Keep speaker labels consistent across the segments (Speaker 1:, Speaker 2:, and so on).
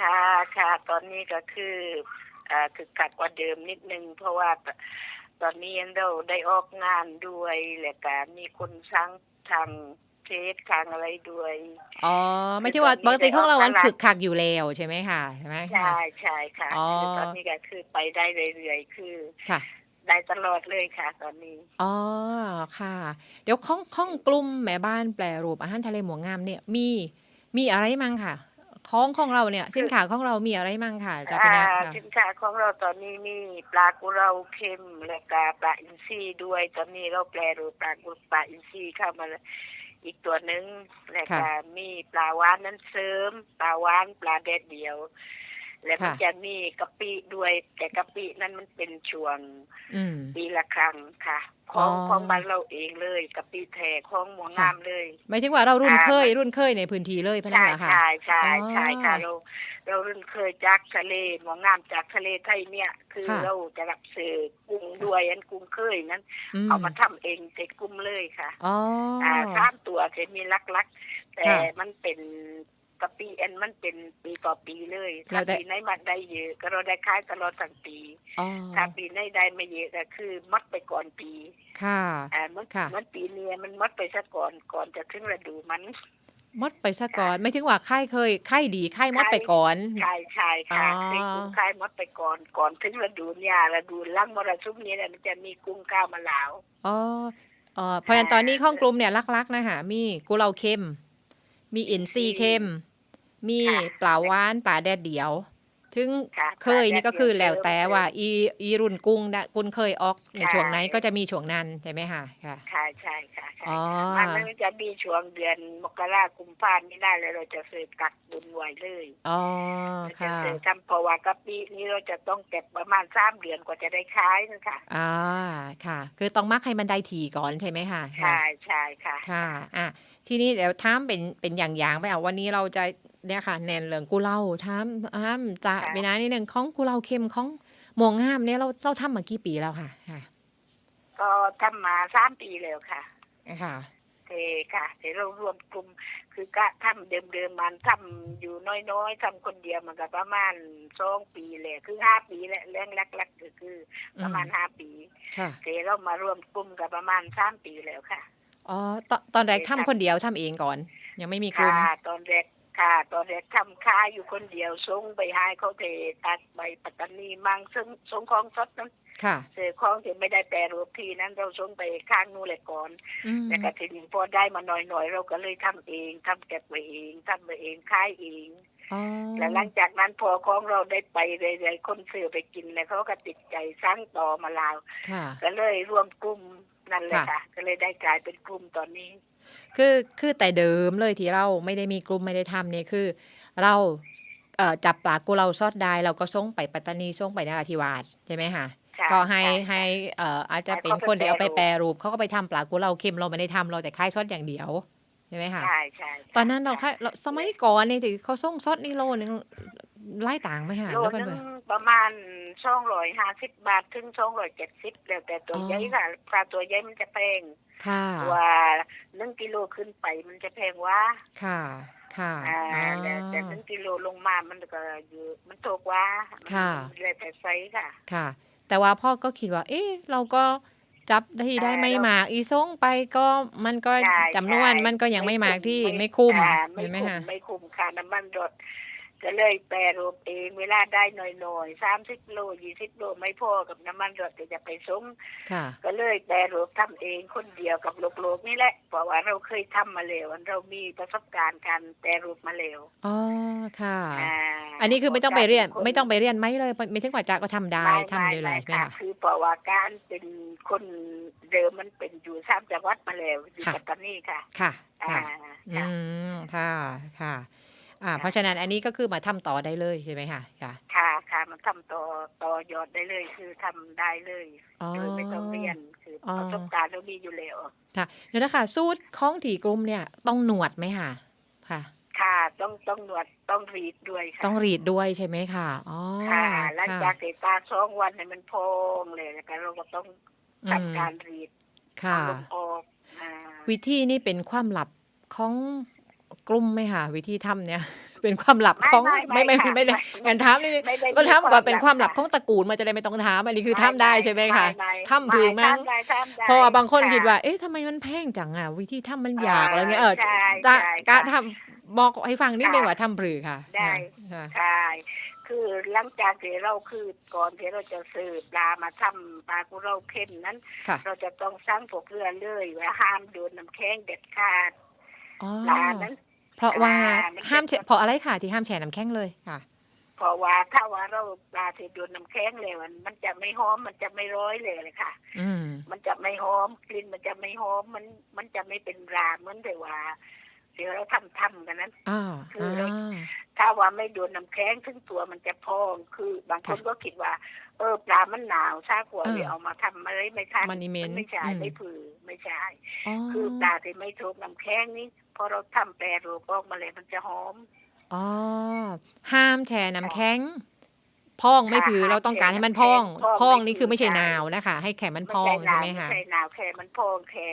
Speaker 1: ค่ะค่ะ ตอนนี้ก็คืออ่าคือกัดกว่าเดิมนิดนึง เพราะว่าตอนนี้เราได้ออกงานด้วยและก็มีคนสร้างทางเทสทางอะไรด้วย
Speaker 2: อ๋อไม่ใช่ว่า
Speaker 1: คือต
Speaker 2: ป
Speaker 1: อน
Speaker 2: ก
Speaker 1: นี้
Speaker 2: ติของเรา
Speaker 1: ได้ออก
Speaker 2: มัน
Speaker 1: ตลาด
Speaker 2: คึกคักอยู่แล้วใช่ไหมคะใช่ไหม
Speaker 1: ใช่ใช่ค่ะ
Speaker 2: อ๋อ
Speaker 1: คือตอนนี้ก็คือไปได้เรื่อยๆคือ
Speaker 2: ค่ะ
Speaker 1: ได้ตลอดเลยค่ะ ตอนนี้
Speaker 2: อ๋อค่ะ เดี๋ยวข้องข้องกลุ่มแม่บ้านแปรรูปอาหารทะเลหมวงงามเนี่ยมีมีอะไรมั่งค่ะ ของของเราเนี่ยสินค้าของเรามีอะไรมั่งค่ะจากพี่
Speaker 1: อ่า
Speaker 2: นาค่ะ
Speaker 1: สินค้าของเราตอนนี้มีปลากุเราเค็มและก็ปลาอินทรีด้วย ตอนนี้เราแปลรูปปลากุปลาอินทรีเข้ามาอีกตัวหนึ่งและก็มีปลาหวานนั้นเสริม ปลาหวานปลาแดดเดียว และมัน
Speaker 2: ค่ะ
Speaker 1: จะมีกะปิด้วย แต่กะปินั้นมันเป็นช่วง
Speaker 2: อืม
Speaker 1: ปีละครั้งค่ะ ของ
Speaker 2: อ๋อ
Speaker 1: ของบ้านเราเองเลยกะปิแท้ของหมวงงามเลย
Speaker 2: หมายถึงว่าเรารุ่น
Speaker 1: อ่า
Speaker 2: เคย รุ่นเคยในพื้นที่เลยพะนัน
Speaker 1: ใช่
Speaker 2: เหรอคะ
Speaker 1: ใช่ใช่
Speaker 2: อ๋อ
Speaker 1: ใช่ค่ะเราเรารุ่นเคยจากทะเลหมองงามจากทะเลไทยเนี่ย คือ
Speaker 2: ค่ะ
Speaker 1: เราจะรับซื้อกุ้งด้วยอันกุ้งเคยนั้น
Speaker 2: อืม
Speaker 1: เอามาทำเองเจ็ดกุ้มเลยค่ะ
Speaker 2: อ๋ออ
Speaker 1: อ่าสามตัวจะมีลักๆแต่
Speaker 2: ค่ะ
Speaker 1: มันเป็น กะปีอันมันเป็นปีต่อปีเลย
Speaker 2: แล้
Speaker 1: ถ้าว
Speaker 2: ได้
Speaker 1: ปีไหนมันได้เยอะ ก็เราได้ขายตลอดทั้งปี
Speaker 2: อ๋อ
Speaker 1: ถ้าปีไหนได้ไม่เยอะก็คือมัดไปก่อนปี
Speaker 2: ค่ะ
Speaker 1: อ่ามัน
Speaker 2: ค่ะ
Speaker 1: มันปีเนี้ยมันมัดไปซะก่อนก่อนจะถึงฤดูมัน
Speaker 2: มดไปซะก่อนไม่ถึงว่าค่ายเคยค่ายดีค่ายมดไปก่อน
Speaker 1: ใช่ใช่ค่ะ
Speaker 2: อ๋อ
Speaker 1: เคยกุ้งคายมดไปก่อนก่อนถึงฤดูเนี่ยฤดูล่างมรสุมนี้แหละมันจะมีกุ้งก้าวมาลาว
Speaker 2: อ๋อเอ่อเพราะฉะนั้นตอนนี้ข้องกลุ่มเนี่ยลักๆนะคะมีกุเลาเค็มมีอินทรีย์เค็ม มี
Speaker 1: ค่ะ
Speaker 2: ปลาหวานปลาแดดเดียว ถึง
Speaker 1: ค่ะ
Speaker 2: เคยนี่ก็คือแล้วแต่ว่า อีอีรุ่นกุ้งนะกุ้งเคยออกใน
Speaker 1: ใช่
Speaker 2: ช่วงไหนก็จะมีช่วงนั้นใช่ไหมคะค่ะ
Speaker 1: ค่ะใช่ค่ะใช่
Speaker 2: อ๋อ
Speaker 1: มันมันจะมีช่วงเดือนมกราคมพาไม่ได้เลยเราจะซื้อกักตุนไว้เลย
Speaker 2: อ๋อ
Speaker 1: เราจะ
Speaker 2: ค่ะ
Speaker 1: ซื้อทำเพราะว่ากะปินี้เราจะต้องเก็บประมาณสามเดือนกว่าจะได้ขายนะคะ
Speaker 2: อ่าค่ะ คือต้องมักให้มันได้ถี่ก่อนใช่ไหมคะค่ะ
Speaker 1: ใช่ใช่ค่ะ
Speaker 2: ค่ะอะ ทีนี้เดี๋ยวถามเป็นเป็นอย่างๆไปเอาวันนี้เราจะเนี่ยค่ะ แนนเรื่องกุเลาถามถามจะ
Speaker 1: ค่ะ
Speaker 2: เป็นนะนิดนึงของกุเลาเค็มของหมวงงามเนี่ยเราเราทำมากี่ปีแล้วค่ะค่ะ
Speaker 1: ก็ทำมาสามปีแล้วค่ะ
Speaker 2: ค่ะ
Speaker 1: เทค่ะเทเรารวมกลุ่มคือกะทำเดิมๆมันทำอยู่น้อยๆทำคนเดียวมันก็ประมาณสองปีแหละคือห้าปีแหละเรื่องลักๆก็คือ ประมาณห้าปี
Speaker 2: ค่ะ
Speaker 1: เทเรามารวมกลุ่มกับประมาณสามปีแล้วค่ะ
Speaker 2: อ๋อตอนตอนแรกทำคนเดียวทำเองก่อน ยังไม่มีกลุ่ม
Speaker 1: ค่ะตอนแรกค่ะตอนแรกทำค้ายอยู่คนเดียวส่งไปให้เขาเทตัดใบปัตตานีมังซึ่งส่งของสดนั้น
Speaker 2: ค่ะ
Speaker 1: เสือของที่ไม่ได้แปรรูปทีนั้นเราส่งไปข้างนู้นเลยก่อน
Speaker 2: อืม
Speaker 1: แต่ก็ทีนี้พอได้มาหน่อยๆ เราก็เลยทำเองทำเก็บไว้เองทำไว้เองขายเอง
Speaker 2: อ๋อ
Speaker 1: แล้วหลังจากนั้นพอของเราได้ไปเรื่อยๆคนซื้อไปกินแล้วเขาก็ติดใจสร้างต่อมาลาว
Speaker 2: ค่ะ
Speaker 1: ก็เลยรวมกลุ่ม นั่นเลย
Speaker 2: ค่ะ
Speaker 1: ค่ะ ก็เลยได้กลายเป็นกลุ่มตอนนี้
Speaker 2: คือคือแต่เดิมเลยที่เราไม่ได้มีกลุ่มไม่ได้ทำเนี่ยคือ เราเอ่อจับปลากุเลาซอดได้เราก็ส่งไปปัตตานีส่งไปนราธิวาสใช่ไหมคะ
Speaker 1: ค่ะ
Speaker 2: ก็ให้
Speaker 1: ช่
Speaker 2: ให้เอ่ออาจจะ
Speaker 1: ให้
Speaker 2: เป็น
Speaker 1: เขาไป
Speaker 2: คนที่เอาไป
Speaker 1: แป
Speaker 2: แป
Speaker 1: ร
Speaker 2: ร
Speaker 1: รู
Speaker 2: รู
Speaker 1: ป
Speaker 2: ปเขาก็ไปทำปลากุเลาเค็มเราไม่ได้ทำเราแต่ค่ายซอสอย่างเดียวใช่ไหมคะ
Speaker 1: ใช่ใช่
Speaker 2: ตอนนั้นเราค่ายเราสมัยก่อนนี่ที่เขาส่งซอสนี่โลนึงไล่ต่างไหมคะ
Speaker 1: โล
Speaker 2: แล้ว
Speaker 1: นึ
Speaker 2: กัน
Speaker 1: ง
Speaker 2: เลย
Speaker 1: ประมาณสองร้อยห้าสิบบาทถึงสองร้อยเจ็ดสิบแล้วแต่ตัว
Speaker 2: อ๋อ
Speaker 1: ใหญ่ค่ะปลาตัวใหญ่มันจะแพง
Speaker 2: ค่ะ
Speaker 1: ว่าหนึ่งกิโลขึ้นไปมันจะแพงว่า
Speaker 2: ค่ะค่ะ
Speaker 1: อ่า
Speaker 2: อ๋อ
Speaker 1: แต่แต่หนึ่งกิโลลงมามันก็อยู่มันถูกกว่า
Speaker 2: ค่ะ
Speaker 1: มันแล้วแต่ไซส์ค่ะ
Speaker 2: ค่ะ แต่ว่าพ่อก็คิดว่า เอ๊ะเราก็ จับได้ได้ไม่
Speaker 1: อ่าเรา
Speaker 2: มากอีส่งไปก็มันก็
Speaker 1: ใช่
Speaker 2: จำนวน
Speaker 1: ใช่
Speaker 2: มันก็ยังไม่มากที่
Speaker 1: ไม่
Speaker 2: ไม่คุ้ม
Speaker 1: อ่าไม่
Speaker 2: เห็นไหม
Speaker 1: คุ้ม
Speaker 2: คะ
Speaker 1: ไม่คุ้มค่าน้ำมันรถ ก็เลยแปรรูปเองเวลาได้หน่อยๆสามสิบโลยี่สิบโลไม่พอกับน้ำมันรถก็จะไปส่ง
Speaker 2: ค่ะ
Speaker 1: ก็เลยแปรรูปทำเองคนเดียวกับโลกๆนี่แหละเพราะว่าเราเคยทำมาแล้วเรามีประสบการณ์การแปรรูปมาแล้ว
Speaker 2: อ๋อค่ะ
Speaker 1: อ่า
Speaker 2: อันนี้คือไม่ต้องไปเรียน
Speaker 1: พา
Speaker 2: ไม่ต้องไปเรียนไหมเลยไม่ถึงกว่าจะก็ทำได้
Speaker 1: ไม่
Speaker 2: ทำเลยแหละ
Speaker 1: ไม่
Speaker 2: ใช่ไหม
Speaker 1: ค่ะ
Speaker 2: คะ
Speaker 1: คือเพราะว่าการเป็นคนเดิมมันเป็นอยู่สามจังหวัดมาแล้วอยู่
Speaker 2: ค่ะ
Speaker 1: ปัตตานีค่ะ
Speaker 2: ค่ะ
Speaker 1: อ่า
Speaker 2: ค่ะอื
Speaker 1: ค่ะ
Speaker 2: มค่ะค่ะ อ่า
Speaker 1: ค่ะ
Speaker 2: เพราะฉะนั้นอันนี้ก็คือมาทำต่อได้เลยใช่ไหมคะค่ะ
Speaker 1: ค่ะค่ะมันทำต่อต่อยอดได้เลยคือทำได้เลย
Speaker 2: อ๋อ
Speaker 1: โดยไม่ต้องเรียนคืออ
Speaker 2: อ
Speaker 1: ประสบการณ์เรามีอยู่แล้ว
Speaker 2: ค่ะเดี๋ยวนะคะสูตรของถีกลุ่มเนี่ยต้องหนวดไหมคะค่ะ
Speaker 1: ค่ะต้องต้องหนวดต้องรีดด้วยค่ะ
Speaker 2: ต้องรีดด้วยใช่ไหมคะอ๋อ
Speaker 1: ค่ะหลัง
Speaker 2: ค่ะ
Speaker 1: จากเสร็จตาสองวันให้มันพองเลยแล้วก็เราก็ต้อง
Speaker 2: อืม
Speaker 1: ทำการรีด
Speaker 2: ค่ะ
Speaker 1: เอาลมออกอ่า
Speaker 2: วิธีนี้เป็นความลับของ กลุ่มไหมคะวิธีทำเนี่ย เป็นความลับของ
Speaker 1: ไม่
Speaker 2: ไม่
Speaker 1: ไม่
Speaker 2: ไม่
Speaker 1: ค่ะ
Speaker 2: ไม่ได้งั้นถามนี่
Speaker 1: ไม่ได้
Speaker 2: ก็ถามก่อนเป็นความลับ
Speaker 1: ค่ะ
Speaker 2: ของตระกูลมันจะได้ไม่ต้องถามอันนี้คือถามได้ใช่ไหมคะ
Speaker 1: ไม่
Speaker 2: ทำถือมั้ง
Speaker 1: ทำได้ทำได้
Speaker 2: เพราะว่าบางคนะคิดว่า เอ๊ะทำไมมันแพงจังอะวิธีทำมันยาก
Speaker 1: อ่า
Speaker 2: อะไรเงี้ยเออ
Speaker 1: ใช่
Speaker 2: จะ
Speaker 1: ใช่
Speaker 2: กะ
Speaker 1: ค่ะ
Speaker 2: ทำบอกให้ฟังนิดนึง
Speaker 1: ค่ะ
Speaker 2: ว่าทำปรือค่ะ
Speaker 1: ได้
Speaker 2: ค่ะ
Speaker 1: ใช่คือหลังจากที่เราคือก่อนที่เราจะซื้อปลามาทำปลากุเราเค็มนั้น
Speaker 2: ค่ะ
Speaker 1: เราจะต้องสร้างพวกเรือเลยว่าห้ามโดนน้ำแข็งเด็ดขาด
Speaker 2: อ๋อ
Speaker 1: ปลานั้น
Speaker 2: เพราะว่า
Speaker 1: อ่ามัน
Speaker 2: ห้ามแช่
Speaker 1: จะ
Speaker 2: เพราะอะไรค่ะที่ห้ามแช่น้ำแข็งเลยค่ะ
Speaker 1: เพราะว่าถ้าว่าเราปลาที่โดนน้ำแข็งเลยมันมันจะไม่หอมมันจะไม่ร้อยเลยเลยค่ะ
Speaker 2: อืม
Speaker 1: มันจะไม่หอมกลิ่นมันจะไม่หอมมันมันจะไม่เป็นราเหมือนแต่ว่าเดี๋ยวเราทำทำกันนั้น
Speaker 2: อ่า
Speaker 1: คือ
Speaker 2: อ่า
Speaker 1: เราถ้าว่าไม่โดนน้ำแข็งถึงตัวมันจะพองคือบางคน
Speaker 2: ค่ะ
Speaker 1: ก็คิดว่า เออปลามันหนาวช้ากว่า
Speaker 2: เออ
Speaker 1: เลยเอามาทำอะไรไม่ทัน
Speaker 2: มันนี่เหม็น
Speaker 1: ไม่ใช่
Speaker 2: อืม
Speaker 1: ไม่ผือไม่ใช่
Speaker 2: อ๋อ
Speaker 1: คือปลาที่ไม่ถูกน้ำแข็งนี่ พอเราทำแปรรูปออกมาเลยมันจะหอม
Speaker 2: อ๋อห้ามแช่น้ำแข็งพองไม่ผือ
Speaker 1: ค่ะ
Speaker 2: เราต้องการให้มัน
Speaker 1: ห้าม
Speaker 2: พอง
Speaker 1: แช่น้ำแข็ง
Speaker 2: พอง
Speaker 1: พอง
Speaker 2: นี่คือไม่ใช่
Speaker 1: ไม่
Speaker 2: ห
Speaker 1: ผือ
Speaker 2: นาวนะคะ ให้แข็มันพ
Speaker 1: ไม่
Speaker 2: อง
Speaker 1: ใช่ห
Speaker 2: ใช่
Speaker 1: นาว
Speaker 2: ไหม
Speaker 1: ไม่
Speaker 2: คะ
Speaker 1: ใช่หนาวแค่มันพองแค่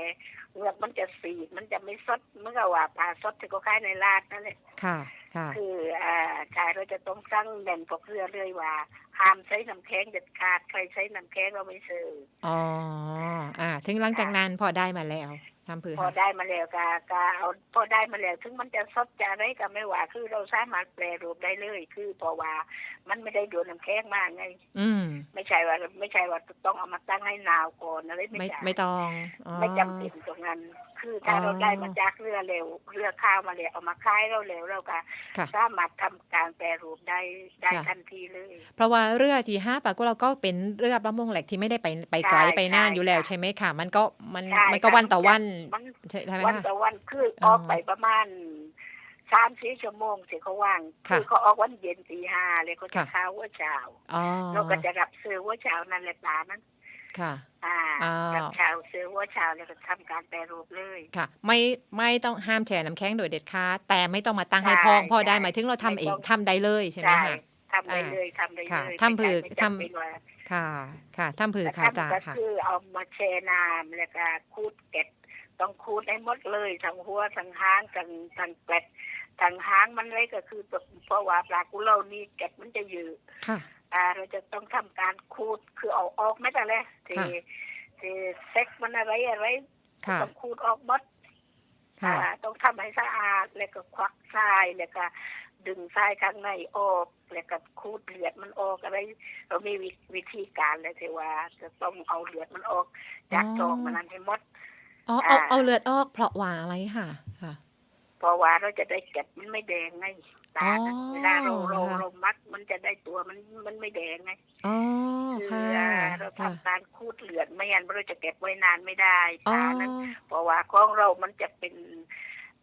Speaker 1: เหงือกมันจะสีดมันจะไม่สดเมื่อว่าปลาสดที่ก็คล้ายในลาดนั่นแหละ
Speaker 2: ค่ะค่ะ
Speaker 1: คืออ่าชายเราจะต้องสั่งแบ่งพวกเรือเลยว่าห้ามใช้น้ำแข็งเด็ดขาดใครใช้น้ำแข็งเราไม่ซื้อ
Speaker 2: อ๋ออ่า ถึงหลังจากนั้นพอได้มาแล้ว ทำผือ
Speaker 1: พอได้มาแล้วก็ก็เอาพอได้มาแล้วถึงมันจะซดจะอะไรก็ไม่ว่าคือเราสามารถแปรรูปได้เลย คือเพราะว่า มันไม่ได้โดนน้ำแข็งมากไง
Speaker 2: อืม
Speaker 1: ไม่ใช่ว่า ไม่ใช่ว่าต้องเอามาตั้งให้หนาวก่อนอะไรไม่
Speaker 2: ไม่
Speaker 1: ใช่
Speaker 2: ไม่ต้องอ๋อ
Speaker 1: ไม่จำเป็นตรงนั้น คือถ้า
Speaker 2: อ๋อ
Speaker 1: เราได้มาจากเรือเร็ว เรือข้าวมาแล้วเอามาขายเราเร็วเราก็
Speaker 2: ค่ะ
Speaker 1: สามารถทำการแปรรูปได้ได้
Speaker 2: ค่ะ
Speaker 1: ทันทีเลย
Speaker 2: เพราะว่าเรือที่ห้าปลาก็เราก็เป็นเรือประมงแหลกที่ไม่ได้ไปไปไกล
Speaker 1: ใช่
Speaker 2: ไปนาน
Speaker 1: ใช่
Speaker 2: อยู่แล้ว
Speaker 1: ค่ะ
Speaker 2: ใช่ไหมค่ะ มันก็มัน
Speaker 1: ใช่
Speaker 2: มันก็
Speaker 1: ค่ะ
Speaker 2: วันต่อวัน
Speaker 1: มัน
Speaker 2: ใช่ใช่ไหม
Speaker 1: วัน
Speaker 2: คะ
Speaker 1: ต่อวันคือ
Speaker 2: อ๋
Speaker 1: อ
Speaker 2: อ
Speaker 1: อกไปประมาณ สามสี่ชั่วโมงเสียเขาว่าง
Speaker 2: ค่ะ
Speaker 1: คือเขาออกวันเย็นตีห้าเลยเขาจะ
Speaker 2: ค่ะ
Speaker 1: เข้าว่าเช้า
Speaker 2: อ๋อ
Speaker 1: เราก็จะรับซื้อว่าเช้านั่นแหละปลานั้น
Speaker 2: ค่ะ
Speaker 1: อ่า
Speaker 2: อ่ารั
Speaker 1: รับเช้าซื้อว่าเช้าแล้วก็ทำการแปรรูปเลย
Speaker 2: ค่ะ ไม่ไม่ต้องห้ามแช่น้ำแข็งโดยเด็ดขาดแต่ไม่ต้องมาตั้งให้
Speaker 1: ใช่
Speaker 2: พองพอได้
Speaker 1: ใช่
Speaker 2: หมายถึงเราทำ
Speaker 1: ไม่
Speaker 2: เอง
Speaker 1: ต้อง
Speaker 2: ทำได้เลยใช่ไหม
Speaker 1: ใช่
Speaker 2: คะ
Speaker 1: ทำได้เลยทำได้
Speaker 2: ค่ะ
Speaker 1: เลย
Speaker 2: ทำผือ
Speaker 1: ไม่จำ
Speaker 2: ทำ
Speaker 1: เป็นว่า
Speaker 2: ค่ะ ค่ะทำผือ
Speaker 1: แต่
Speaker 2: ค่ะจ้า
Speaker 1: ทำก็
Speaker 2: ค่ะ
Speaker 1: คือเอามาแช่น้ำแล้วก็คูดเกล็ดต้องคูดให้หมดเลยทั้งหัวทั้งหางทั้งทั้งเกล็ด ทั้งหางมันเลยก็คือเพราะว่าปลากุเลานี่เกล็ดมันจะยืด
Speaker 2: ค่ะ
Speaker 1: อ่าเราจะต้องทำการคูดคือเอาออกไม่ได้เลยที่
Speaker 2: ค่ะ
Speaker 1: ที่เซ็กมันอะไรอะไร
Speaker 2: ค่ะ
Speaker 1: ต้องคูดออกหมด
Speaker 2: ค่ะ
Speaker 1: อ่าต้องทำให้สะอาดแล้วก็ควักทรายแล้วก็ดึงทรายข้างในออก แล้วก็คูดเลือดมันออกอะไร เรามีวิวิธีการเลยที่ว่าจะต้องเอาเลือดมันออก จาก
Speaker 2: อ๋อ
Speaker 1: ท้องมันนั้นให้หมด
Speaker 2: อ๋อเอา
Speaker 1: อ่า
Speaker 2: เอาเลือดออกเพราะว่าอะไรค่ะค่ะ
Speaker 1: เพราะว่าเราจะได้เก็บมันไม่แดงไงตานั้น
Speaker 2: อ๋อ
Speaker 1: เวลาเราเรา
Speaker 2: ค่ะ
Speaker 1: เรามัดมันจะได้ตัวมันมันไม่แดงไง
Speaker 2: อ๋อ
Speaker 1: คื
Speaker 2: ค่ะ
Speaker 1: เรา
Speaker 2: ค่ะ
Speaker 1: ทำการคูดเลือดไม่งั้นเราจะเก็บไว้นานไม่ได้
Speaker 2: อ๋อ
Speaker 1: ปลานั้น เพราะว่าของเรามันจะเป็น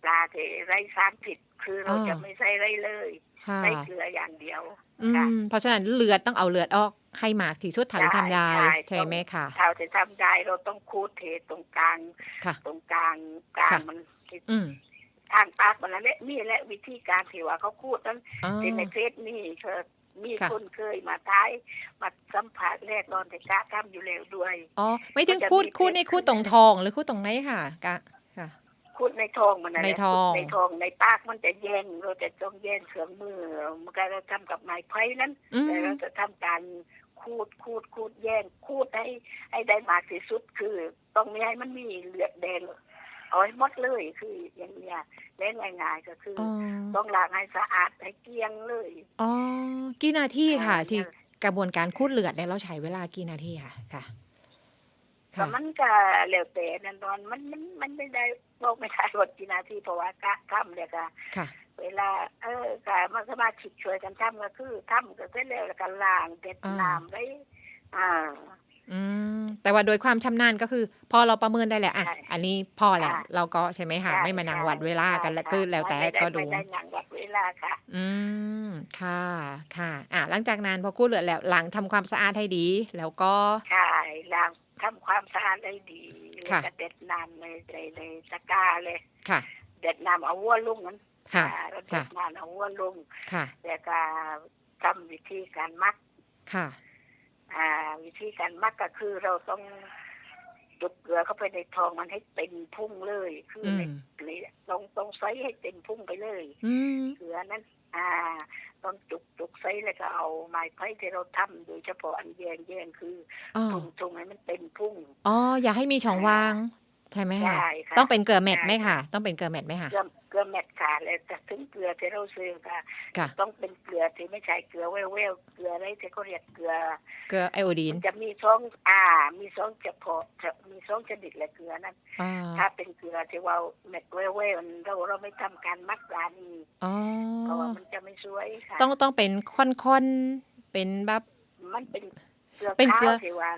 Speaker 1: ปลาที่ไร้สารพิษคือเรา
Speaker 2: อ่า
Speaker 1: จะไม่ใส่ไรเลย
Speaker 2: ค่ะ
Speaker 1: ใส่เกลืออย่างเดียว
Speaker 2: อื
Speaker 1: ค่ะ
Speaker 2: มเพราะฉะนั้นเลือดต้องเอาเลือดออกให้มากที่สุดเท่าที่ทำได้
Speaker 1: ใช่
Speaker 2: ใช่ไหมคะ
Speaker 1: เท่าจะทำได้เราต้องคูดเทตรงกลาง
Speaker 2: ค่ะ
Speaker 1: ตรงกลางกลาง
Speaker 2: ค่ะ
Speaker 1: มันที่
Speaker 2: อืม
Speaker 1: ทางปากมันนั่นแหละนี่แหละวิธีการที่ว่าเขาคูดนั้น
Speaker 2: อ๋อ
Speaker 1: ที่ในเฟซนี่เธอมี
Speaker 2: ค่ะ
Speaker 1: คนเคยมาท้ายมาสัมผัสแรกตอนแต่กะทำอยู่แล้วด้วย
Speaker 2: อ๋อไม่ถึง
Speaker 1: มันจะ
Speaker 2: คูด
Speaker 1: มี
Speaker 2: คูดใน
Speaker 1: เพชร
Speaker 2: คูดตรงทองหรือคูดตรงไหนค่ะกะค่ะ
Speaker 1: คูดในทองมันนั่นแห
Speaker 2: ใน
Speaker 1: ละ
Speaker 2: ทอง
Speaker 1: คูดในทองในปากมันจะแย่งเราจะต้องแย่งเครื่องมือมันก็เราทำกับไม้ไผ่นั้น
Speaker 2: อืม
Speaker 1: แต่เราจะทำการคูดคูดคูดแย่งคูดให้ให้ได้มากที่สุดคือ ต้องมีให้มันมีเลือดแดง เอาให้หมดเลยคืออย่างเนี้ยเล่นง่ายๆก็คือ
Speaker 2: อ๋อ
Speaker 1: ต้องล้างให้สะอาดให้เกลี้ยงเลย
Speaker 2: อ๋อกี่นาทีค่ะ
Speaker 1: อ่า
Speaker 2: ที่กระบวนการคูดเลือดเนี่ยเราใช้เวลากี่นาทีค่ะค่ะ
Speaker 1: แต่
Speaker 2: ค่ะ
Speaker 1: มันก็แล้วแต่นั่นตอนมันมันมันไม่ได้บอกไม่ได้ว่ากี่นาทีเพราะว่ากะทำเนี่ยก็
Speaker 2: ค่ะ
Speaker 1: เวลาเออก็มาสมาชิกช่วยกันทำก็คือทำก็เสร็จแล้วแล้วก็ล้างเด็ด
Speaker 2: อ่า
Speaker 1: น้ำไว้อ่า
Speaker 2: อืมแต่ว่าโดยความชำนาญก็คือ พอเราประเมินได้แหละอะ
Speaker 1: ใช่
Speaker 2: อันนี้พอแล้ว
Speaker 1: ค่ะ
Speaker 2: เราก็ใช่ไหมคะ
Speaker 1: ใช่
Speaker 2: ไม่มานั่งวัดเวลากันแล้ว
Speaker 1: ใช่
Speaker 2: คือแล้วแต่
Speaker 1: ไม่ไก็
Speaker 2: ดู
Speaker 1: ไม่ได้นั่งวัดเวลาค่ะ
Speaker 2: อืม ค่ะ ค่ะ อะ หลังจากนั้นพอกู้เลือดแล้วหลังทำความสะอาดให้ดี แล้วก็
Speaker 1: ใช่ล้างทำความสะอาดได้ดีแล้ว
Speaker 2: ค่ะ
Speaker 1: ก็เด็ดน้ำในในในตะกร้าเลย
Speaker 2: ค่ะ
Speaker 1: เด็ดน้ำเอาวัวลุงนั้น
Speaker 2: ค่ะ
Speaker 1: อ่าแล้วเด็
Speaker 2: ค่ะ
Speaker 1: ดน้ำเอาวัวลุง
Speaker 2: ค่ะ
Speaker 1: แล้วก็ทำวิธีการมัก
Speaker 2: ค่ะ
Speaker 1: อ่า วิธีการมักก็คือเราต้องจุดเกลือเข้าไปในทองมันให้เต็มพุ่งเลย คือ
Speaker 2: อื
Speaker 1: ใน
Speaker 2: ม
Speaker 1: ในตรงตรงต้องใส่ให้เต็มพุ่งไปเลย
Speaker 2: อืม
Speaker 1: เกลือนั้น อ่า ต้องจุกจุกใส่แล้วก็เอาไม้ไผ่ที่เราทำโดยเฉพาะอันแยงแยงคือ
Speaker 2: อ๋อ
Speaker 1: พุ่งตรงให้มันเต็มพุ่ง
Speaker 2: อ๋ออย่าให้มีช่องว่าง ใช่ไหมคะ
Speaker 1: ใช่ค่ะ
Speaker 2: ต้องเป็นเกลือแมท
Speaker 1: ใช่
Speaker 2: ไหมคะต้องเป็นเกลือแมทไหมคะ
Speaker 1: เก ลือเกลือแมทขาแล้วแต่ถึงเกลือที่เราซื้อค่ะ
Speaker 2: ค่ะ
Speaker 1: ต้องเป็นเกลือที่ไม่ใช่เกลือเวลเวลเกลืออะไรที่เขาเรียกเกลือ
Speaker 2: เกลือไอโอดีน
Speaker 1: มันจะมีสองอ่า มีสองเฉพาะมีสองชนิดแหละเกลือนั้น
Speaker 2: อ่า
Speaker 1: ถ้าเป็นเกลือที่ว่าเม็ดเวลเวลเราเราไม่ทำการมักปลานี
Speaker 2: อ๋อ
Speaker 1: เพราะว่ามันจะไม่สวยค่ะ
Speaker 2: ต้องต้องเป็นค่อนๆ เป็นแบบ
Speaker 1: มันเป็นเกลือ
Speaker 2: เป็นเกลือ
Speaker 1: ขาวที่ว่า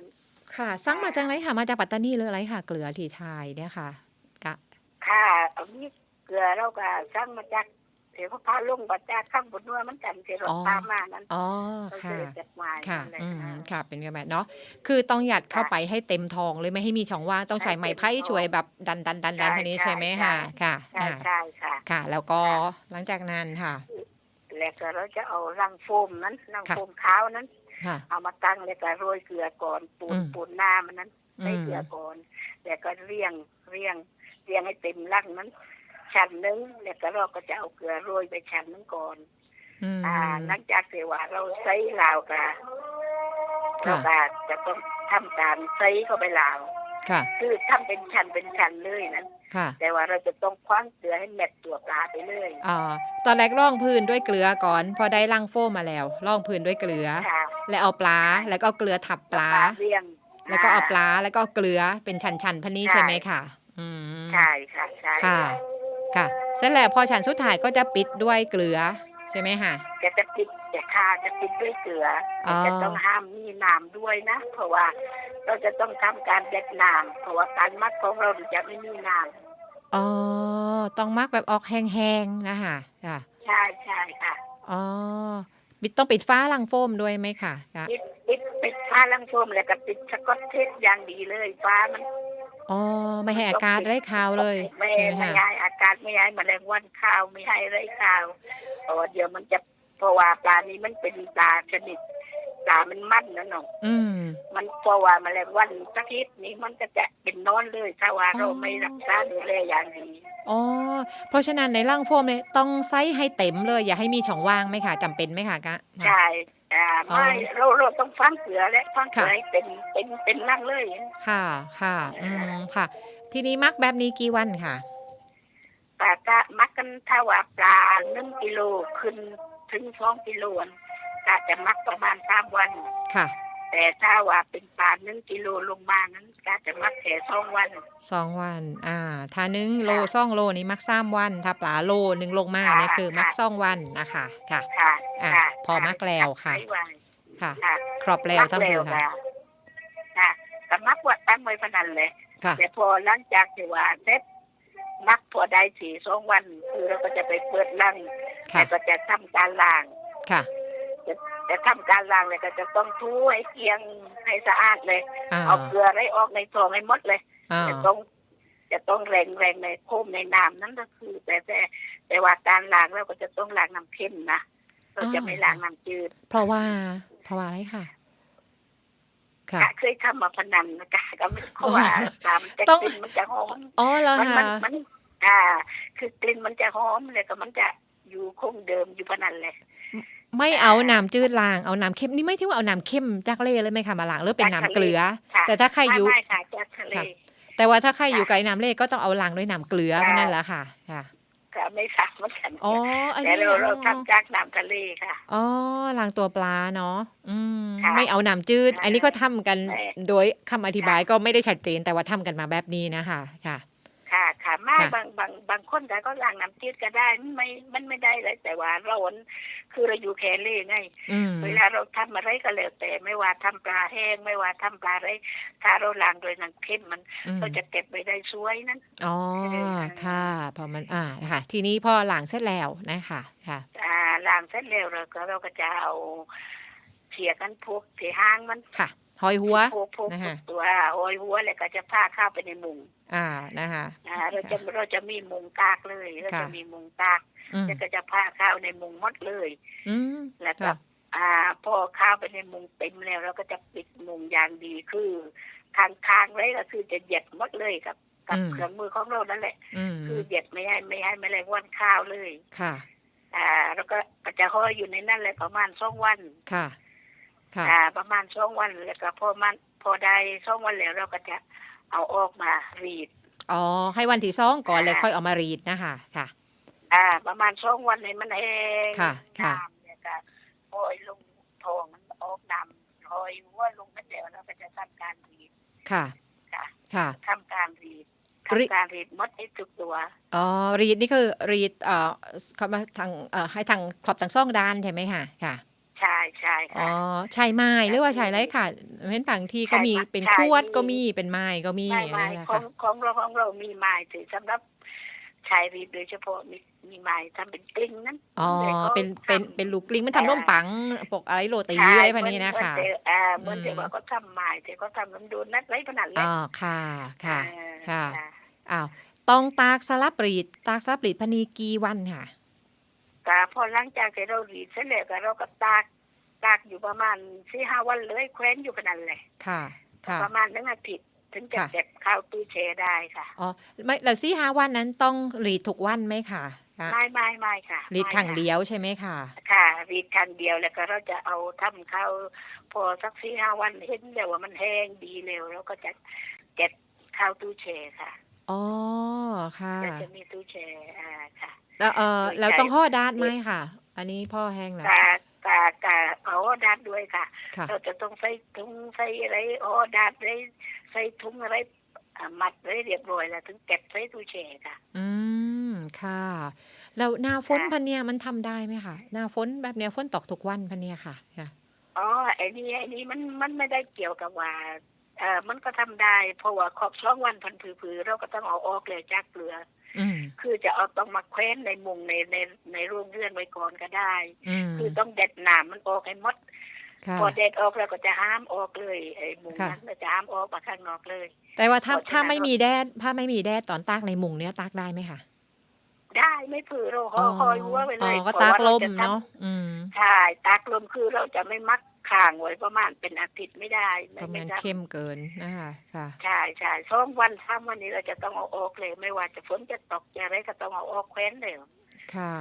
Speaker 2: ค่ะสั่งมาจากไหนค่ะ มาจากปัตตานีหรืออะไรค่ะ เกลือที่ชายเนี่ยค่ะกะ
Speaker 1: ค่ะเอานี้ เกลือเราก็สร้างมาจากเดี๋ยวเขาพาลงมาจากข้างบนด้วยมันกันที่รถตามมานั้น
Speaker 2: อ๋อ
Speaker 1: เรา
Speaker 2: ค่ะ
Speaker 1: ซื้อจากหมาย
Speaker 2: ค่ะ
Speaker 1: นั่นแหละ
Speaker 2: อืม
Speaker 1: อ่า
Speaker 2: ค่ะเป็นกันแบบเนาะคือต้องหยัดเข้าไปให้เต็มทองเลยไม่ให้มีช่องว่างต้องใช้ไม้ไผ่ช่วยแบบดันดันดันดัน
Speaker 1: ใช่
Speaker 2: ทีนี้
Speaker 1: ใช่
Speaker 2: ใช่ไหม
Speaker 1: ใช่
Speaker 2: ค่ะค่ะ
Speaker 1: ใช่
Speaker 2: อ่า
Speaker 1: ใช่ค่ะ
Speaker 2: ค่ะ แล้วก็หลังจากนั้นค่ะ
Speaker 1: แล้วก็เราจะเอารังโฟมนั้นรัง
Speaker 2: ค่ะ
Speaker 1: โฟมขาวนั้น
Speaker 2: ค่ะ
Speaker 1: เอามาตั้งแล้วก็โรยเกลือก่อนปู
Speaker 2: อื
Speaker 1: น
Speaker 2: ม
Speaker 1: ปูนหน้ามันนั้น
Speaker 2: อื
Speaker 1: ใส่
Speaker 2: ม
Speaker 1: เกลือก่อนแล้วก็เรียงเรียงเรียงให้เต็มรังนั้น ชั้นหนึงแล้วก็เราก็จะเอาเกลือโรยไปชั้นหนึงก่อน
Speaker 2: อืม
Speaker 1: อ่า หลังจากเสียว่าเราใส่ลาวกะ
Speaker 2: ค่ะ
Speaker 1: เราก็จะต้องทำการใส่เข้าไปลาว
Speaker 2: ค่ะ
Speaker 1: คือทำเป็นชั้นเป็นชั้นเลยนั้น
Speaker 2: ค่ะ
Speaker 1: แต่ว่าเราจะต้องคว้างเกลือให้แมทตัวปลาไปเลย
Speaker 2: อ่าตอนแรกร่องพื้นด้วยเกลือก่อน พอได้ลังโฟมมาแล้วร่องพื้นด้วยเกลือ
Speaker 1: ค่ะ
Speaker 2: แล้วเอาปลาแล้วก็เอาเกลือทับปลา
Speaker 1: เรียง
Speaker 2: แล้วก็เอาปลาแล้วก็เอาเกลือเป็นชั้นๆพันนี้
Speaker 1: ใช่
Speaker 2: ใช่ไหมค่ะ อืม
Speaker 1: ใช่ค่ะใช่
Speaker 2: ค่ะ ค่ะเสร็จแล้วพอชั้นสุดท้ายก็จะปิดด้วยเกลือใช่ไหมคะ
Speaker 1: จะจะปิดจะคาจะปิดด้วยเกลืออ
Speaker 2: อ
Speaker 1: จะต้องห้ามมีน้ำด้วยนะ เพราะว่าเราจะต้องทำการเด็ดน้ำเพราะว่าการมัดของเราจะไม่มีน้
Speaker 2: อ๋อต้องมักแบบออกแห้งๆนะคะค่ะำ
Speaker 1: ใช่ใช่ค่ะ
Speaker 2: อ๋อปิดต้องปิดฟ้าลังโฟมด้วยไหมคะค่ะ
Speaker 1: ปิดปิดปิดฟ้าลังโฟมแล้วก็ปิดสกอตเทปอย่างดีเลย ฟ้ามัน
Speaker 2: อ๋อไม่ให้อากาศได้คาวเลย
Speaker 1: ไม่
Speaker 2: ใช่ไหม
Speaker 1: ไม่
Speaker 2: คะ
Speaker 1: ให้อากาศไม่ให้แมลงวันข้าวไม่ให้ไรข้าวเพราะว่าเดี๋ยวมันจะเพราะว่าปลานี้มันเป็นปลาชนิดปลามันมันนะน้อง
Speaker 2: อืม
Speaker 1: มันเพราะว่าแมลงวันสักนิดนี้มันก็จะเป็นนอนเลย ถ้าว่าเราไม่รักษาดูแลอย่างดี
Speaker 2: อ๋อเพราะฉะนั้นในร่างโฟมเนี่ยต้องไซส์ให้เต็มเลย อย่าให้มีช่องว่างไหมคะจำเป็นไหมคะกะ
Speaker 1: ใช่อ่า
Speaker 2: อ๋อ
Speaker 1: ไม่เราเราต้องฟังเสือและฟังเสือ
Speaker 2: ค่ะ
Speaker 1: ให้เป็นเป็นเป็นนั่งเลย
Speaker 2: ค่ะค่ะอืมค่ะ ทีนี้มักแบบนี้กี่วันค่ะ
Speaker 1: ปลากะมักกันถ้าว่าปลาหนึ่งกิโลขึ้นถึงสองกิโลนก็จะมักประมาณสามวัน
Speaker 2: ค่ะ
Speaker 1: แต่ถ้าว่าเป็นปลาหนึ่งกิโลลงมานั้นก็จะมักแค่สองวัน
Speaker 2: สองวัน อ่า ถ้าหนึ่งโล
Speaker 1: ค่ะ
Speaker 2: สองโลนี่มักสามวัน ถ้าปลาโลหนึ่งลงมา
Speaker 1: ค่ะ
Speaker 2: เนี่ยคือมัก
Speaker 1: ค่ะ
Speaker 2: สองวันนะคะค่ะ
Speaker 1: ค่ะ
Speaker 2: อะ
Speaker 1: ค่ะ
Speaker 2: พอมักแล้วค่ะ
Speaker 1: ไม่ไหว
Speaker 2: ค่ะ
Speaker 1: ค่ะ
Speaker 2: ครอบแล้วทั้ง
Speaker 1: มัก
Speaker 2: คื
Speaker 1: แล้
Speaker 2: อ
Speaker 1: ว
Speaker 2: ค่ะ
Speaker 1: ค่ะค่ะก็มักวัดตั้งไว้พนันเลย
Speaker 2: ค่ะ
Speaker 1: แต่พอหลังจากที่ว่าเสร็จมักพอได้สี่สองวัน คือเราก็จะไปเปิดลัง
Speaker 2: ค่ะ
Speaker 1: แล้วก็จะทำการล้าง
Speaker 2: ค่ะ
Speaker 1: จะทำการล้างเลยก็จะต้องทูให้เกลียงให้สะอาดเลย
Speaker 2: อ่า
Speaker 1: เอาเกลืออะไรออกในซองให้หมดเลย
Speaker 2: อ่า
Speaker 1: จะต้องจะต้องแรงแรงในโคมในน้ำนั่นก็คือ แต่แต่แต่ว่าการล้างเราก็จะต้องล้างน้ำเค็มนะเราจะไม่ล้างน้ำจืด
Speaker 2: เพราะว่า เพราะว่าอะไรค่ะค่ะ
Speaker 1: กะเคยทำมาพนันนะกะก็ไม่เพราะว่าตามนจะ
Speaker 2: ต้อง
Speaker 1: กลิ่นมันจะหอม
Speaker 2: อ๋อเหรอ
Speaker 1: มันมั
Speaker 2: คะ
Speaker 1: นมันอ่า คือกลิ่นมันจะหอมเลยก็มันจะอยู่คงเดิมอยู่พนันเลย
Speaker 2: ไม่เอาน้ำจืดล้างเอาน้ำเค็มนี่ไม่ที่ว่าเอาน้ำเค็มจากเลเลยไหมคะมาล้างหรือเป็นน้ำเกลือ
Speaker 1: ค่ะ
Speaker 2: แต่ถ้าใครอยู่
Speaker 1: ไม่ค่ะจากทะเล
Speaker 2: ค่ะ แต่ว่าถ้าใครอยู่
Speaker 1: ค่ะ
Speaker 2: ไกลน้ำเลก็ต้องเอาล้างด้วยน้ำเกลือ
Speaker 1: ค่ะ
Speaker 2: นั่นแหละค่ะค่ะ
Speaker 1: ก็ไม่ทราบเหมือนกัน
Speaker 2: อ๋ออัน
Speaker 1: แต่
Speaker 2: นี้
Speaker 1: เราเรา
Speaker 2: อ๋อ
Speaker 1: ทำจากน้ำทะเลค่ะ
Speaker 2: อ๋อล้างตัวปลาเนาะอืม
Speaker 1: ค่ะ
Speaker 2: ไม่เอาน้ำจืด
Speaker 1: ค่ะ
Speaker 2: อันนี้ก็ทำกัน
Speaker 1: ใช่
Speaker 2: โดยคำอธิบายก็ไม่ได้ชัดเจนแต่ว่าทำกันมาแบบนี้นะคะค่ะ
Speaker 1: ค่ะค่ะไม่
Speaker 2: ค่ะ
Speaker 1: บางบางบางคนแต่ก็ล้างน้ำจืดก็ได้มันไม่มันไม่ได้เลยแต่ว่าเราคือเราอยู่แคเล่ไง
Speaker 2: อืม
Speaker 1: เวลาเราทำอะไรก็แล้วแต่ไม่ว่าทำปลาแห้ง ไม่ว่าทำปลาอะไรถ้าเราล้างโดยน้ำเค็มมัน
Speaker 2: อืม
Speaker 1: ก็จะเก็บไว้ได้สวยนั้น
Speaker 2: อ๋อ
Speaker 1: เออ
Speaker 2: ค่ะพอมัน อ่า ค่ะ ทีนี้พอล้างเสร็จแล้วนะคะ ค่ะ
Speaker 1: อ่าล้างเสร็จแล้วเราก็เราก็จะเอาเฉียกันพวกที่ห้างมัน
Speaker 2: ค่ะ หอยหัว
Speaker 1: พวกพวก
Speaker 2: นะคะ
Speaker 1: ตัวหอยหัวแล้วก็จะพาเข้าไปในมุง
Speaker 2: อ่านะคะ
Speaker 1: อ่าเราจะเราจะมีมุงกากเลยเรา
Speaker 2: ค่ะ
Speaker 1: จะมีมุงกาก
Speaker 2: อืม
Speaker 1: แล้วก็จะพาเข้าในมุงหมดเลย
Speaker 2: อืม
Speaker 1: แล้วก็
Speaker 2: ค่ะ
Speaker 1: อ่าพอเข้าไปในมุงเต็มแล้วเราก็จะปิดมุงอย่างดีคือค้างๆไว้ก็คือจะเหยียดหมดเลยกับกับ
Speaker 2: อืม
Speaker 1: เครื่องมือของเรานั่นแหละ
Speaker 2: อืม
Speaker 1: คือเด็ดไม่ให้ไม่ให้แมลงวันข้าวเลย
Speaker 2: ค่ะ
Speaker 1: อ่า แล้วก็ก็จะห้อยอยู่ในนั่นเลยประมาณสองวัน
Speaker 2: ค่ะ ค่ะ
Speaker 1: อ่าประมาณสองวันแล้วก็พอมันพอได้สองวันแล้วเราก็จะเอาออกมารีด
Speaker 2: อ๋อให้วันที่สองก่อนเลย
Speaker 1: อ่า
Speaker 2: ค่อยเอามารีดนะคะค่ะ
Speaker 1: อ่า ประมาณสองวันให้มันแห้ง
Speaker 2: ค่ะ ค่ะ
Speaker 1: น้ำเนี่ยก็ห้อยลงทองมันออกน้ำห้อยหัว่าลงนั่นเดี๋ยวเราก็จะทำการรีด
Speaker 2: ค่ะ
Speaker 1: ค่ะ
Speaker 2: ค่ะ
Speaker 1: ทำการรีด
Speaker 2: รี
Speaker 1: ทำการรีดหมดให้ทุกตัว
Speaker 2: อ๋อ รีดนี่คือรีดเอ่อเข้ามาทางเอ่อให้ทางขอบทางซ่องด้านใช่ไหมคะค่ะ
Speaker 1: ใช่ใช่
Speaker 2: อ๋อ
Speaker 1: ค่ะ
Speaker 2: ใช่ไม้หรือว่าใช่ไรค่ะเห็นบางที่ก็มี
Speaker 1: ใช่
Speaker 2: เป็น
Speaker 1: ใช่
Speaker 2: ขวด
Speaker 1: มี
Speaker 2: ก็มีเป็นไม้ก็มี
Speaker 1: ไม่
Speaker 2: อะไร
Speaker 1: ไม่
Speaker 2: นะ
Speaker 1: ขอ
Speaker 2: คะ
Speaker 1: งของเราของเรามีไม้ถือสำหรับชายรีดโดยเฉพาะมีมีไม้ทำเป็นกลิ้งนั้น
Speaker 2: อ๋อ
Speaker 1: ดี๋ยวขา
Speaker 2: เป็นเป็น
Speaker 1: ทำ
Speaker 2: เป็นลูกกลิ้งมันทำร่มปังปกอะไรโรตี
Speaker 1: ใช่
Speaker 2: อะไรแบบนี้นะ
Speaker 1: เหมือ
Speaker 2: คะ
Speaker 1: เหมือเจออ่าเหมือน
Speaker 2: อืม
Speaker 1: เดี๋ยวว่าเขาทำไม้แต่เขาทำน้ำดูนัดไว้ขนาดเล็
Speaker 2: อ๋
Speaker 1: ก
Speaker 2: อค่ะค่ะ
Speaker 1: อ่า
Speaker 2: ค่ะ
Speaker 1: ค่ะ
Speaker 2: อ้าวต้องตากสลับรีดตากสลับรีดพนีกี่วันค่ะ
Speaker 1: ก็พอหลังจากที่เรารีดเสร็จแล้วก็เราก็ตากตากอยู่ประมาณสี่ห้าวันเลยแคว้นอยู่ขนาดเลย
Speaker 2: ค่ะค่ะ
Speaker 1: ประมาณนึงอาทิตย์ถึงจะ
Speaker 2: ค่ะ
Speaker 1: เก็บข้าวตู้แช่ได้ค่ะ
Speaker 2: อ๋อไม่แล้วซี่ห้าวันนั้นต้องรีดทุกวันไหมคะค่ะ
Speaker 1: ไม่ไม่ไม่ค่ะ
Speaker 2: รีด
Speaker 1: ไม่
Speaker 2: ครั้ง
Speaker 1: ค่ะ
Speaker 2: เดียวใช่ไหมคะ
Speaker 1: ค่ะรีดครั้งเดียวแล้วก็เราจะเอาทำข้าวพอสักสี่ห้าวันเห็นแล้วว่ามันแห้งดีเร็วเราก็จะเก็บข้าวตู้แช่ค่ะ
Speaker 2: อ๋อค่ะ
Speaker 1: แล้วจะมีตู้แช่อ่าค่ะ
Speaker 2: แล้วเออ
Speaker 1: โดย
Speaker 2: แล้ว
Speaker 1: ใช้
Speaker 2: ต้องห่อดาดไหมค่ะ อันนี้พ่อแห้งแล้ว
Speaker 1: กากากาเอาดัดด้วยค่ะ
Speaker 2: ค่ะ
Speaker 1: เราจะต้องใส่ถุงใส่อะไรอ๋อดัดได้ใส่ถุงอะไรอ่ามัดไว้เรียบร้อยแล้วถึงเก็บใส่ตู้แช่ค่ะ
Speaker 2: อืมค่ะแล้วหน้าฝน
Speaker 1: ค่ะ
Speaker 2: พันเนี่ยมันทำได้ไหมคะหน้าฝนแบบเนี้ยฝนตกทุกวันพันเนี่ยค่ะค่ะ
Speaker 1: อ๋อไอ้นี่ไอ้นี่มันมันไม่ได้เกี่ยวกับว่าเออมันก็ทำได้เพราะว่าขอบช่องวันพันผือๆเราก็ต้องเอาออกเลยจากเปลือก
Speaker 2: อืม
Speaker 1: คือจะเอาต้องมาแคว้นในมุงในในในร่วงเรือนไว้ก่อนก็ได้
Speaker 2: อืม
Speaker 1: คือต้องเด็ดหนามมันออกให้หมด
Speaker 2: ค่ะ
Speaker 1: พอเด็ดออกแล้วก็จะห้ามออกเลยไอ้มุง
Speaker 2: ค่ะ
Speaker 1: นั้นเราจะห้ามออกมาข้างนอกเลย
Speaker 2: แต่ว่าถ้า
Speaker 1: เพราะฉะนั้น
Speaker 2: ถ้าไม่มีแดดถ้าไม่มีแดดตอนตากในมุงเนี้ยตากได้ไหมคะ
Speaker 1: ได้ไม่ผือเราคอยคอยหัวไปเล
Speaker 2: อ๋
Speaker 1: ย
Speaker 2: อก็
Speaker 1: เพระ
Speaker 2: ตาก
Speaker 1: ว่
Speaker 2: ล
Speaker 1: ร
Speaker 2: ม
Speaker 1: จะทำ
Speaker 2: เนาะอืม
Speaker 1: ใช่ตากลมคือเราจะไม่มัดข่างไว้ประมาณเป็นอาทิตย์ไม่ได้
Speaker 2: เพราะ
Speaker 1: ไม่
Speaker 2: มัน
Speaker 1: ได้
Speaker 2: เข้มเกินนะคะค่ะ
Speaker 1: ใช่ใช่สองวันสามวันนี้เราจะต้องเอาออกเลย ไม่ว่าจะฝนจะตกจะอะไรก็ต้องเอาออกแคว้นเลย
Speaker 2: ค่ะ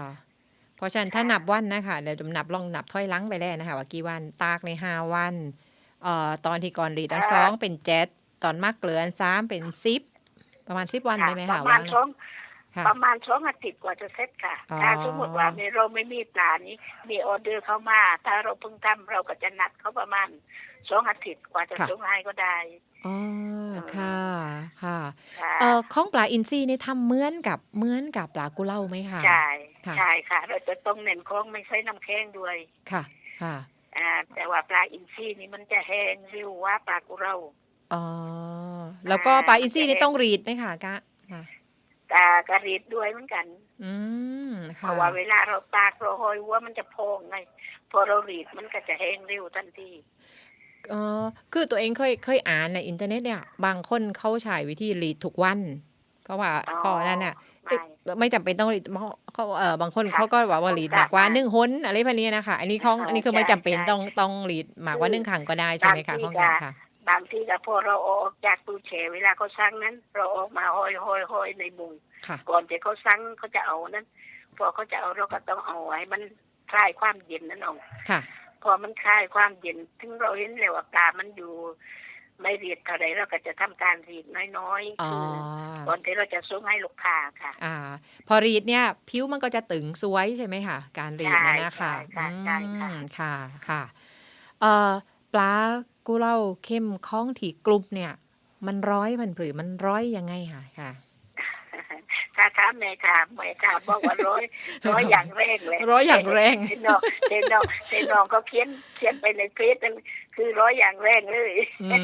Speaker 2: เพราะฉะนั้นถ้า
Speaker 1: ค่ะ
Speaker 2: นับวันนะคะเดี๋ยวจะนับลองนับถ้อยหลังไปแล้วนะคะว่ากี่วันตากในห้าวันเอ่อตอนที่ก่อนรีดอันสองเป็นเจ็ดตอนมากเกลืออันสามเป็นสิบประมาณสิบวัน
Speaker 1: ค่ะ
Speaker 2: ได้ไหม
Speaker 1: ป
Speaker 2: คะ
Speaker 1: ระมา
Speaker 2: ว่า
Speaker 1: ณสอง
Speaker 2: ค่ะ
Speaker 1: ประมาณสองอาทิตย์กว่าจะเสร็จค่ะ
Speaker 2: อ๋อ
Speaker 1: ถ้าสมมติว่าเราไม่มีปลานี้ มีออเดอร์เข้ามา ถ้าเราเพิ่งทำเราก็จะนัดเขาประมาณสองอาทิตย์กว่าจะส่งให้ก็ได้
Speaker 2: อ๋อค่ะ ค่ะ
Speaker 1: ค่ะ
Speaker 2: เอ่อของปลาอินทรีนี่ทำเหมือนกับเหมือนกับปลากุเลาไหมคะ
Speaker 1: ใช่
Speaker 2: ค่ะ
Speaker 1: ใช่ค่ะ เราจะต้องเน้นของไม่ใช้น้ำแข็งด้วย
Speaker 2: ค่ะ ค่ะ
Speaker 1: อ่าแต่ว่าปลาอินทรีนี่มันจะแห้งเร็วว่าปลากุเรา
Speaker 2: อ๋อแล้วก็ปลาอินทรีนี่ต้องรีดไหมคะกะค่ะ
Speaker 1: กากระรีดด้วยเหมือนกัน
Speaker 2: อืม
Speaker 1: เพ
Speaker 2: ค่ะ
Speaker 1: ราะว่าเวลาเราตากเราหอยหัวมันจะพองไงพอเรารีดมันก็จะแห้งเร็วทันที
Speaker 2: อ๋อคือตัวเองเคยเคยอ่านในอินเทอร์เน็ตเนี่ย บางคนเขาใช้วิธีรีดทุกวันก็ว่า
Speaker 1: อ๋อ
Speaker 2: ข้อนั้นน่ะ
Speaker 1: ไม่
Speaker 2: ไม่จำเป็นต้องรีดเพราะเขาเออบางคน
Speaker 1: ค่ะ
Speaker 2: เขาก็ว่าว่ารีด
Speaker 1: ค่ะ
Speaker 2: มากกว่า
Speaker 1: ค่ะ
Speaker 2: หนึ่งหนอะไรพวกนี้นะคะ อันนี้ของ
Speaker 1: ใช่
Speaker 2: อันนี้คือไม่จำเป็น
Speaker 1: ใช่
Speaker 2: ต้องต้องรีดมากกว่าหนึ่งครั้งก็ได้ใช่ไหมคะ
Speaker 1: บางที
Speaker 2: ของการ
Speaker 1: ก็
Speaker 2: ค่ะ
Speaker 1: บางทีก็พอเราเอาออกจากตู้แช่เวลาเขาสั่งนั้น เราออกมาหอยหอยหอยในมุง
Speaker 2: ค่ะ
Speaker 1: ก่อนที่เขาสั่งเขาจะเอานั้น พอเขาจะเอาเราก็ต้องเอาให้มันคลายความเย็นนั้นออก
Speaker 2: ค่ะ
Speaker 1: พอมันคลายความเย็นถึงเราเห็นเลยว่าปลามันอยู่ไม่รีดเท่าไรเราก็จะทำการรีดน้อยๆ
Speaker 2: อ๋อ
Speaker 1: คือก่อนที่เราจะส่งให้ลูกค้าค่ะ
Speaker 2: อ่า พอรีดเนี่ย ผิวมันก็จะตึงสวยใช่ไหมคะการรีดเนยนะคะ
Speaker 1: ใช่ใช่ใช่ค่ะ
Speaker 2: อืมค่ะค่ะเอ่อปลา กุเล่าเข้มข้องถี่กลุ่มเนี่ย มันร้อยมันหรือมันร้อยยังไงคะค่ะ
Speaker 1: ค่ะค่ะแม่ค่ะแม่ค่ะบอกว่าร้อยร้อยอย่างแรงเลย
Speaker 2: ร้อยอย่างแรง
Speaker 1: เทนองเทนองเทนองเขาเขียนเขียนไปในเฟซนั่นคือร้อยอย่างแรงเลย
Speaker 2: อื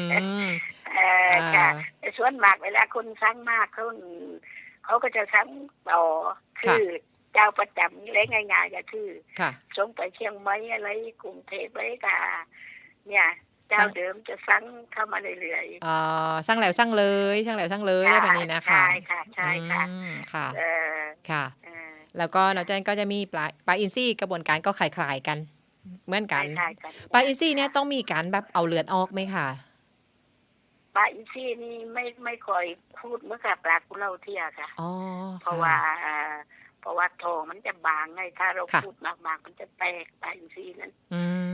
Speaker 2: ม
Speaker 1: เออค่ะแต่ส่วนมากเวลาคนสั่งมากเขาเขาก็จะสั่งต่อคือเจ้าประจำเล็กง่ายๆก็คือส่งไปเชียงใหม่อะไรกรุงเทพอะไรก็เนี่ย เจ้าเดิมจะสั่งเข้ามาเรื่อย
Speaker 2: เอ่อสร้างแล้วสร้างเลยสร้างแล้วสร้างเลย
Speaker 1: ๆ
Speaker 2: ได้แบบนี้นะคะ
Speaker 1: ใช่ค่ะใช่ค่ะ
Speaker 2: อืมค่ะ
Speaker 1: เออ
Speaker 2: ค่ะ
Speaker 1: เออ
Speaker 2: แล้วก็นอกจากนั้นก็จะมีปลาปลาอินทรีกระบวนการก็คล้ายๆกันเหมือนกัน
Speaker 1: คล้ายๆกัน
Speaker 2: ปลาอินทรีเนี่ยต้องมีการแบบเอาเลือดออกไหมคะ
Speaker 1: ปลาอินทรีนี่ไม่ไม่ค่อยพูดเมื่อกับปลากุเลาเที่ยค่ะ
Speaker 2: อ๋อ
Speaker 1: เพราะว่าอ่าเพราะว่าโถมันจะบางไงถ้าเรา
Speaker 2: ค่ะ
Speaker 1: พูดมากๆมันจะแตกปลาอินทรีนั้น
Speaker 2: อืม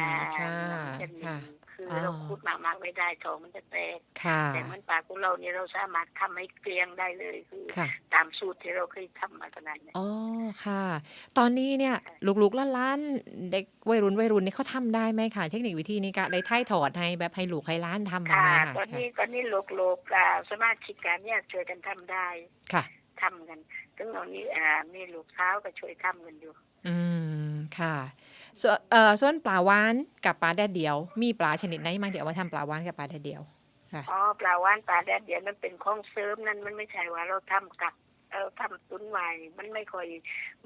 Speaker 1: อ่า
Speaker 2: ค่ะ
Speaker 1: มันจะมี
Speaker 2: ค่ะ
Speaker 1: คือ
Speaker 2: อ๋อ
Speaker 1: เราพูดมากๆไม่ได้โถมันจะแตก
Speaker 2: ค่ะ
Speaker 1: แต่มันปลากุเลานี่เราสามารถทำให้เกลียงได้เลยคือ
Speaker 2: ค่ะ
Speaker 1: ตามสูตรที่เราเคยทำมาตอนนั้นเนี่ย
Speaker 2: อ๋อ ค่ะ ตอนนี้เนี่ย ลูกๆล้านๆเด็กวัยรุ่นวัยรุ่นนี่เขาทำได้ไหมคะเทคนิควิธีนี้ก็เลยถ่ายถอดให้แบบให้ลูกให้ล้านทำบ้าง
Speaker 1: ค่ะ
Speaker 2: ไหมคะ
Speaker 1: ตอนนี้ตอนนี้โลกโลกอ่าสมาชิกกันเนี่ยช่วยกันทำได้
Speaker 2: ค่ะ
Speaker 1: ทำกันถึงตอนนี้อ่ามีลูกสาวก็ช่วยทำกันอยู่
Speaker 2: อืม ค่ะ ส่วนเอ่อส่วนปลาวานกับปลาแดดเดียว มีปลาชนิดไหนมางเดี๋ยวเอามาทำปลาวานกับปลาแดดเดียวคะ
Speaker 1: อ๋อปลาว่านปลาแดดเดียวมันเป็นของเสริมนั่นมันไม่ใช่ว่าเราทำกับ เออทำตุนไว้มันไม่ค่อย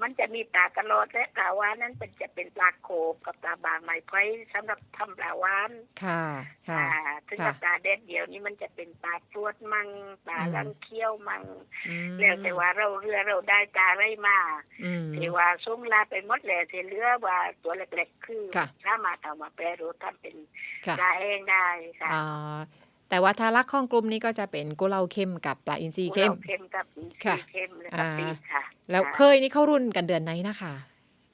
Speaker 1: มันจะมีปลากระโดดและปลาวานนั้นเป็นจะเป็นปลาโขบกับปลาบางไม้ไผ่สำหรับทำปลาวาน
Speaker 2: ค่ะ ค่ะ
Speaker 1: อ่าถึงกับปลาแดดเดียวนี่มันจะเป็นปลาตรวดมังปลา
Speaker 2: อืม
Speaker 1: ลังเคี้ยวมัง
Speaker 2: อืม
Speaker 1: แล้วแต่ว่าเราเรือเราได้ปลาอะไรมา
Speaker 2: อืม
Speaker 1: ที่ว่าส่งลาไปหมดแล้วที่เหลือว่าตัวเล็กๆคือ
Speaker 2: ค่ะ
Speaker 1: สามารถเอามาแปรรูปทำเป็น
Speaker 2: ค่ะ
Speaker 1: ปลาแห้งได้ค่ะ
Speaker 2: อ่า แต่ว่าถ้ารักข้องกลุ่มนี้ก็จะเป็นกุเลาเข้มกับปลาอินทรีเข้ม
Speaker 1: กุหลาบเข้มกับอินทรี
Speaker 2: ค่ะ
Speaker 1: เข้มแล้วก็
Speaker 2: อ่า
Speaker 1: ปีกค่ะ
Speaker 2: แล้ว
Speaker 1: ค่ะ
Speaker 2: เคยนี่เข้ารุ่นกันเดือนไหนนะคะ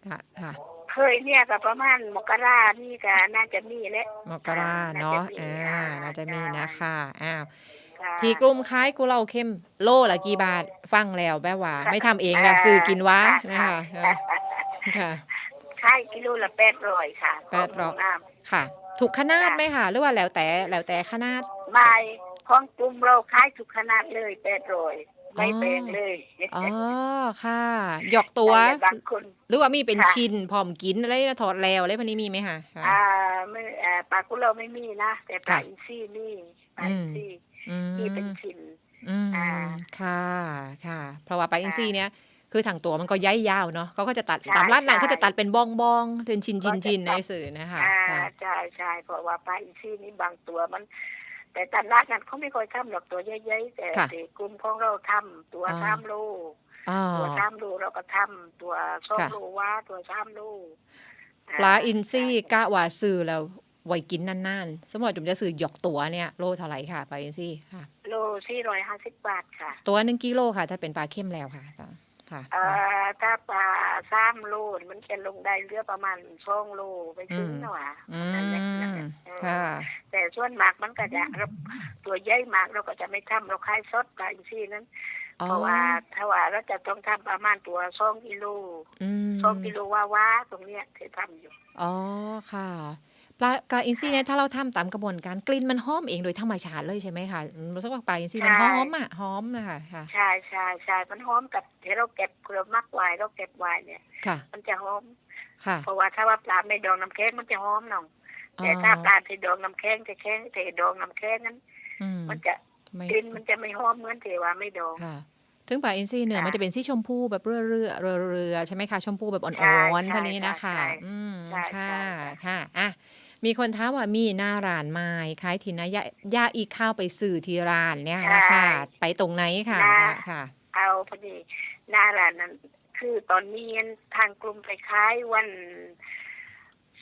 Speaker 2: ค่ะค่ะ
Speaker 1: เคยเนี่ยก็ประมาณมกรานี่ก็น่าจะมีแหละ
Speaker 2: มกราเนาะ
Speaker 1: น่าจะมี
Speaker 2: อ่า
Speaker 1: อ่า
Speaker 2: น่าจะมี
Speaker 1: ใช่
Speaker 2: นะคะอ้าว
Speaker 1: ค่ะ
Speaker 2: ทีกลุ่มคล้ายกุเลาเข้มโลละกี่บาทฟังแล้วแบบว่า ไม่ทำเองแบบ
Speaker 1: อ่า
Speaker 2: ซื้อกินวะ
Speaker 1: ค่ะ
Speaker 2: นะคะ
Speaker 1: ค่ะ
Speaker 2: ค่ะ
Speaker 1: ค่ายกิโลละแปดร้อยค่ะ
Speaker 2: แปดร้อย
Speaker 1: ของน้
Speaker 2: ค่ะ ถูกขนาดไหมคะหรือว่าแล้วแต่แล้วแต่ขนาดำ
Speaker 1: ไม่ของกลุ่มเราค่ายทุกขนาดเลยแปดร้อยไม่
Speaker 2: อ๋อ
Speaker 1: แพงเลย
Speaker 2: อ๋อค่ะ หยอกตัว
Speaker 1: แต่บางคน
Speaker 2: หรือว่ามีเป็น
Speaker 1: ค่ะ
Speaker 2: ชิ้นพร้อมกินอะไรนะถอดแล้วอะไรพวกนี้มีไหมคะค่ะ
Speaker 1: อ่าไม่อ่าปลากุเราไม่มีนะแต่ปลา
Speaker 2: ค่ะ
Speaker 1: อินทรีนี่ปลาอินทรี
Speaker 2: อืม
Speaker 1: นี่เป็นชิ้น
Speaker 2: อืม
Speaker 1: อ่า
Speaker 2: ค่ะค่ะ เพราะว่าปลาอินทรีเนี่ยคือถังตัวมันก็ย้ายยาวเนาะเขาก็จะตัด
Speaker 1: ใช่
Speaker 2: ตามร้านนั้น
Speaker 1: ใช่
Speaker 2: เขาจะตัดเป็นบ้องบ้องๆเป็นชิ้น
Speaker 1: ก็
Speaker 2: ชิ้น
Speaker 1: จะ
Speaker 2: ชิ้นใน
Speaker 1: ตัด
Speaker 2: สื่อนะคะ
Speaker 1: อ่า
Speaker 2: ค่ะ
Speaker 1: ใช่ใช่เพราะว่าปลาอินทรีนี่บางตัวมัน แต่ตลาดนั้นเขาไม่ค่อยทำหรอกตัวใหญ่ๆแต่
Speaker 2: ค่ะ
Speaker 1: แต่กลุ่มของเราทำตัว
Speaker 2: อ๋อ
Speaker 1: สามโล
Speaker 2: อ๋อ
Speaker 1: ตัวสามโลเราก็ทำตัวสอง
Speaker 2: ค่ะ
Speaker 1: โลว่าตัวสามโล
Speaker 2: ปลาอินทรีกะว่าซื้อแล้วไว้กินนานๆ สมมติจุ๋มจะซื้อหยอกตัวเนี่ยโลเท่าไหร่ค่ะปลาอินทรีค่ะ
Speaker 1: โลสี่ร้อยห้าสิบบาทค่ะ
Speaker 2: ตัวหนึ่งกิโลค่ะ ถ้าเป็นปลาเข้มแล้วค่ะ ค่ะค่ะ
Speaker 1: เอ่อถ้าปลาสามโลมันจะลงได้เรือประมาณสองโลไปถึง
Speaker 2: อืม
Speaker 1: นะวะ
Speaker 2: อื
Speaker 1: นั่นแหละนั่น
Speaker 2: ม
Speaker 1: แหละเออ
Speaker 2: ค่ะ
Speaker 1: แต่ส่วนมากมันก็จะเราตัวใหญ่มากเราก็จะไม่ทำเราคายสดปลาอินทรีนั้น
Speaker 2: อ๋อ
Speaker 1: เพราะว่าถ้าว่าเราจะต้องทำประมาณตัวสองกิโล
Speaker 2: อืม
Speaker 1: สองกิโลว่าว่าตรงเนี้ยที่ทำอยู่
Speaker 2: อ๋อค่ะ ปลาปลาอินทรีเนี่ยถ้าเราทำตามกระบวนการกลิ่นมันหอมเองโดยธรรมชาติเลยใช่ไหมคะอืมรู้สึกว่าปลาอินทรีมันหอมอะหอมนะคะค่ะ
Speaker 1: ใช่ใช่ใช่มันหอมกับที่เราเก็บเรามักไว้เราเก็บไว้เนี่ย
Speaker 2: ค่ะ
Speaker 1: มันจะหอม
Speaker 2: ค่ะ
Speaker 1: เพราะว่าถ้าว่าปลาไม่ดองน้ำแข็งมันจะหอมหน่อง
Speaker 2: อ๋อ
Speaker 1: แต่ถ้าปลาที่ดองน้ำแข็งจะแข็งแต่ดองน้ำแข็งนั้น
Speaker 2: อืม
Speaker 1: มันจะ
Speaker 2: ไม่
Speaker 1: กลิ่นมันจะไม่หอมเหมือนที่ว่าไม่ดอง
Speaker 2: ค่ะถึงปลาอินทรีเนื้อ
Speaker 1: ค่ะ
Speaker 2: มันจะเป็นสีชมพูแบบเรื่อเรือเรือเรือๆใช่ไหมคะชมพูแบบ
Speaker 1: ใช่
Speaker 2: อ่อนๆ
Speaker 1: ใช่
Speaker 2: เท่านี้นะ
Speaker 1: ใช่
Speaker 2: คะ
Speaker 1: ใช่
Speaker 2: อืม
Speaker 1: ใช่ใช่
Speaker 2: ค่ะ
Speaker 1: ใช่
Speaker 2: ค่ะอะ มีคนถามว่ามีหน้าร้านไม้ขายที่ไหนย่าย่าอีกข้าวไปสื่อที่ร้านเนี่ยนะคะไปตรงไหนค่ะค่ะ
Speaker 1: เอาพอดีหน้าร้านนั้น คือตอนนี้ทางกลุ่มไปขายวัน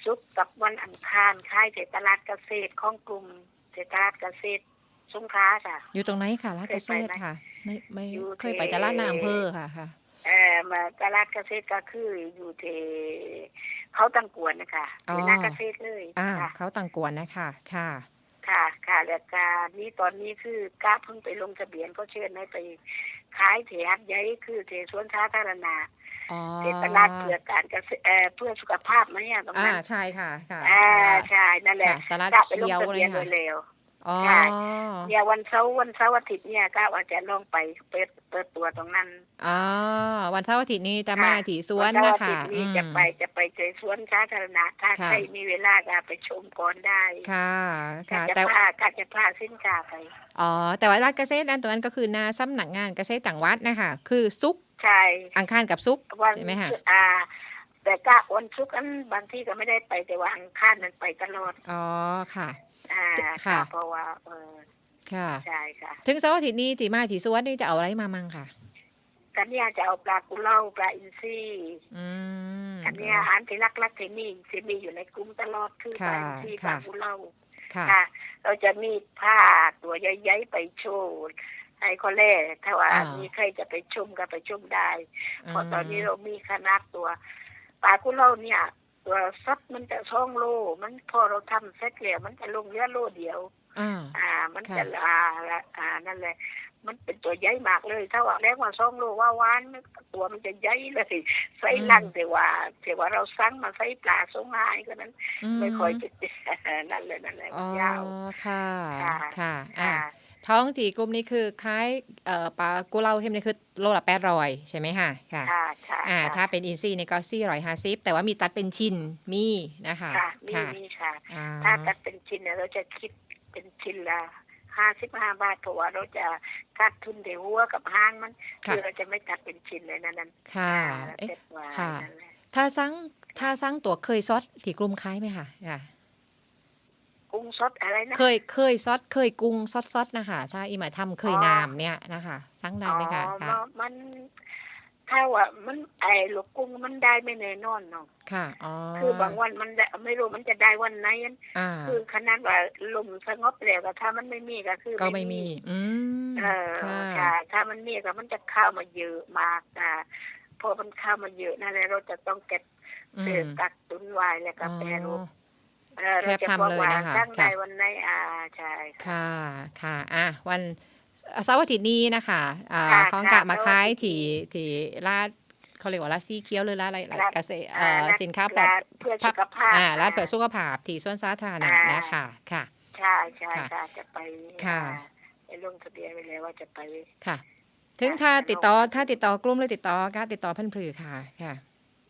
Speaker 1: ศุกร์กับวันอังคารขายที่ตลาดเกษตรของกลุ่มที่ตลาดเกษตรสงขลาค่ะ
Speaker 2: อยู่ตรงไหนค่ะร้าน
Speaker 1: เค
Speaker 2: เก
Speaker 1: ย
Speaker 2: ษ
Speaker 1: ไป
Speaker 2: ตร
Speaker 1: ไหม
Speaker 2: ค่ะ ไม่ไม่
Speaker 1: อยู่
Speaker 2: เคยไป
Speaker 1: ที่
Speaker 2: แต่ร้านในอำเภอค่ะค่ะ
Speaker 1: เอ่อมาตลาดเกษตรก็คืออยู่ที่เขาตังกวนนะคะ
Speaker 2: อ๋อ
Speaker 1: ที่หน้าเกษตรเลย
Speaker 2: อ่า
Speaker 1: ค่ะ
Speaker 2: เขาต่างกวนนะคะค่ะ
Speaker 1: ค่ะ ค่ะแล้วการนี่ตอนนี้คือกล้าเพิ่งไปลงทะเบียนก็เชิญให้ไปขายเถียดใหญ่คือเถสวนสาธารณะ
Speaker 2: อ๋อ
Speaker 1: เถตลาดเพื่อการเกษตรเอ่อเพื่อสุขภาพไหมอะตรง
Speaker 2: อ่า
Speaker 1: นั้น
Speaker 2: ใช่ค่ะค่ะ
Speaker 1: อ่าใช่นั่นแหละ
Speaker 2: ค่ะตลาด
Speaker 1: กล้าไปลง
Speaker 2: เขียว
Speaker 1: ทะ
Speaker 2: เล
Speaker 1: เบีย
Speaker 2: ย
Speaker 1: นโด
Speaker 2: ค่ะ
Speaker 1: ยเร็ว
Speaker 2: อ๋อ
Speaker 1: ใช่เนี่ยวันเสาร์วันเสาร์อาทิตย์เนี่ยก็ว่าจะลองไปเปิดเปิดตัวตรงนั้น
Speaker 2: อ๋อวันเสาร์อาทิตย์นี้จะมา
Speaker 1: ค่ะ
Speaker 2: ที่สวน
Speaker 1: เสา
Speaker 2: นะ
Speaker 1: ร์อาทิ
Speaker 2: คะ
Speaker 1: ตย์นี้
Speaker 2: อืม
Speaker 1: จะไปจะไปเจอสวนสาธารณะถ้า
Speaker 2: ค่ะ
Speaker 1: ใครมีเวลาก็ไปชมก่อนได้
Speaker 2: ค่ะ
Speaker 1: กา
Speaker 2: ค่ะ
Speaker 1: จะ
Speaker 2: แต่
Speaker 1: พากาจะพาสินค้าไป
Speaker 2: อ๋อแต่ว่าร้านเกษตรนั้นตรงนั้นก็คือหนาสำนักงานเกษตรจังหวัดนะคะคือซุกร์
Speaker 1: ใช่
Speaker 2: อังคารกับซุกร์
Speaker 1: วัน
Speaker 2: ใช่ไหมคะ
Speaker 1: อ่า แต่ก็วันศุกร์นั้นบางที่ก็ไม่ได้ไปแต่ว่าอังคารนั้นไปตลอด
Speaker 2: อ๋อค่ะ
Speaker 1: อ่า
Speaker 2: ค่ะ
Speaker 1: เพราะว่าเออ
Speaker 2: ค่ะ
Speaker 1: ใช่ค่ะ
Speaker 2: ถึงเสาร์อาทิตย์นี้ที่มาที่สวนนี่จะเอาอะไรมามั่งค่ะ
Speaker 1: กันเนี่ยจะเอาปลากุเล่าปลาอินทรี
Speaker 2: อืม
Speaker 1: อันเนี้ยอาหารที่รักๆที่มีที่มีอยู่ในกลุ่มตลอดคือป
Speaker 2: ค่ะ
Speaker 1: ลาอินทรีป
Speaker 2: ค่ะ
Speaker 1: ลากุเล่า
Speaker 2: ค่ะ
Speaker 1: ค่ะ เราจะมีผ้าตัวใหญ่ๆไปโชว์ให้คนแรกถ้าว่า
Speaker 2: อ่ามี
Speaker 1: มีใครจะไปชมก็ไปชมได้ เพราะตอนนี้
Speaker 2: ม
Speaker 1: เรามีขนาดตัวปลากุเราเนี่ย ตัวซัดมันจะช่องโล มันพอเราทำเสร็จแล้วมันจะลงเรือโลเดียว
Speaker 2: อ่า
Speaker 1: อ่ามัน
Speaker 2: ค่ะ
Speaker 1: จะอ่าละอ่านั่นแหละ มันเป็นตัวใหญ่มากเลย ถ้าว่าแรกว่าช่องโลว่าวานตัวมันจะใหญ่เลยใส่ลังแต่ว่าแต่ว่าเราสั่งมาใส่ปลาสงหายก็นั้น ไม่ค่อยจะนั่นเลยนั่นแหละ
Speaker 2: อ๋
Speaker 1: มั
Speaker 2: อน
Speaker 1: ยาว
Speaker 2: ค่ะ
Speaker 1: ค่ะ
Speaker 2: ค่ะอ่า
Speaker 1: ค่ะ
Speaker 2: ท้องที่กลุ่มนี้คือคล้ายเอ่อปลากุเลาเข้มนี่คือโลละแปดรอยใช่ไหมคะค่ะ
Speaker 1: ค่ะค่ะ
Speaker 2: อ่า
Speaker 1: ค่ะ
Speaker 2: ถ้าเป็นอินซีเนี่ยก็สี่ร้อยห้าสิบแต่ว่ามีตัดเป็นชิ้นมีนะคะ
Speaker 1: ค่ะมี
Speaker 2: ค่ะ
Speaker 1: มีค่ะ
Speaker 2: อ่า
Speaker 1: ถ้าตัดเป็นชิ้นเนี่ยเราจะคิดเป็นชิ้นละห้าสิบห้าบาทเพราะว่าเราจะกัดทุนเดี๋ยวหัวกับห้างมัน
Speaker 2: ค่ะ
Speaker 1: คือเราจะไม่ตัดเป็นชิ้นเลยนะนั่น
Speaker 2: ค่ะ
Speaker 1: อ่า
Speaker 2: เอ๊ะ
Speaker 1: เจ็ดว่า
Speaker 2: ค่ะ
Speaker 1: นั่นแหละ
Speaker 2: ถ้าสั่งถ้าสั่งตัวเคยซอสที่กลุ่มคล้ายไหมคะค่ะ
Speaker 1: กุ้งสดอะไรนะ
Speaker 2: เคยเคยซอสเคยกุ้งซอสซอสนะคะถ้าอีหมายทำเคย
Speaker 1: อ๋อ
Speaker 2: น้ำเนี่ยนะคะสั่งได้ไหมคะ
Speaker 1: อ๋อ
Speaker 2: ค่ะ
Speaker 1: มันถ้าว่ามันไอ้ลูกกุ้งมันได้ไม่แน่นอนเนาะ
Speaker 2: ค่ะอ๋อ
Speaker 1: คือบางวันมันได้ไม่รู้มันจะได้วันไหน
Speaker 2: อ่า
Speaker 1: คือขนาดว่าลมสงบแล้วก็ถ้ามันไม่มีก็คือ
Speaker 2: ก็ไม่มี อืม
Speaker 1: เออ
Speaker 2: ค่ะ
Speaker 1: ค่ะถ้ามันมีก็มันจะเข้ามาเยอะมากอ่าพอมันเข้ามาเยอะนั่นแหละเราจะต้องเก็บ
Speaker 2: อื
Speaker 1: เสือ
Speaker 2: ม
Speaker 1: กักตุนไว้แล้วก็
Speaker 2: อ๋อ
Speaker 1: แปรรูปเออ
Speaker 2: แค
Speaker 1: เรา
Speaker 2: บ
Speaker 1: จะ
Speaker 2: ทำ
Speaker 1: บอก
Speaker 2: เลย
Speaker 1: ว่า
Speaker 2: นะคะ
Speaker 1: ตั้ง
Speaker 2: ค่ะ
Speaker 1: ใดวันไหนอ่าใช่ค่ะ
Speaker 2: ค่ะค่ะอะวันเสาร์อาทิตย์นี้นะคะอ่า
Speaker 1: ค่ะ
Speaker 2: ของ
Speaker 1: ค่ะ
Speaker 2: กะมา
Speaker 1: เสาร์
Speaker 2: ขาย
Speaker 1: อาทิตย์
Speaker 2: ที่
Speaker 1: นี้
Speaker 2: ที่ลาดเขาเรียกว่าลาดซีเคี้ยวหรือลาดอะไรลาด
Speaker 1: ลาด
Speaker 2: เกษตรเอ่อ
Speaker 1: ลาด
Speaker 2: สินค้าปลอด
Speaker 1: ลาดเพื่อสุขภาพ
Speaker 2: อ่าลาดเพื่อสุขภาพที่สวนสาธารณะ
Speaker 1: อ่าน
Speaker 2: นะคะค่ะ
Speaker 1: ใช่ใช่
Speaker 2: ค่ะ
Speaker 1: ค่ะจะไป
Speaker 2: ค่ะ
Speaker 1: อ่าไปลงทะเบียนไว้แล้วว่าจะไป
Speaker 2: ค่ะ ถึง
Speaker 1: ค่ะ
Speaker 2: ถ้า
Speaker 1: จะ
Speaker 2: ติดต่อ
Speaker 1: ลง
Speaker 2: ถ้าติดต่อกลุ่มหรือติดต่อก็ติดต่อเพันพลือค่ะค่ะ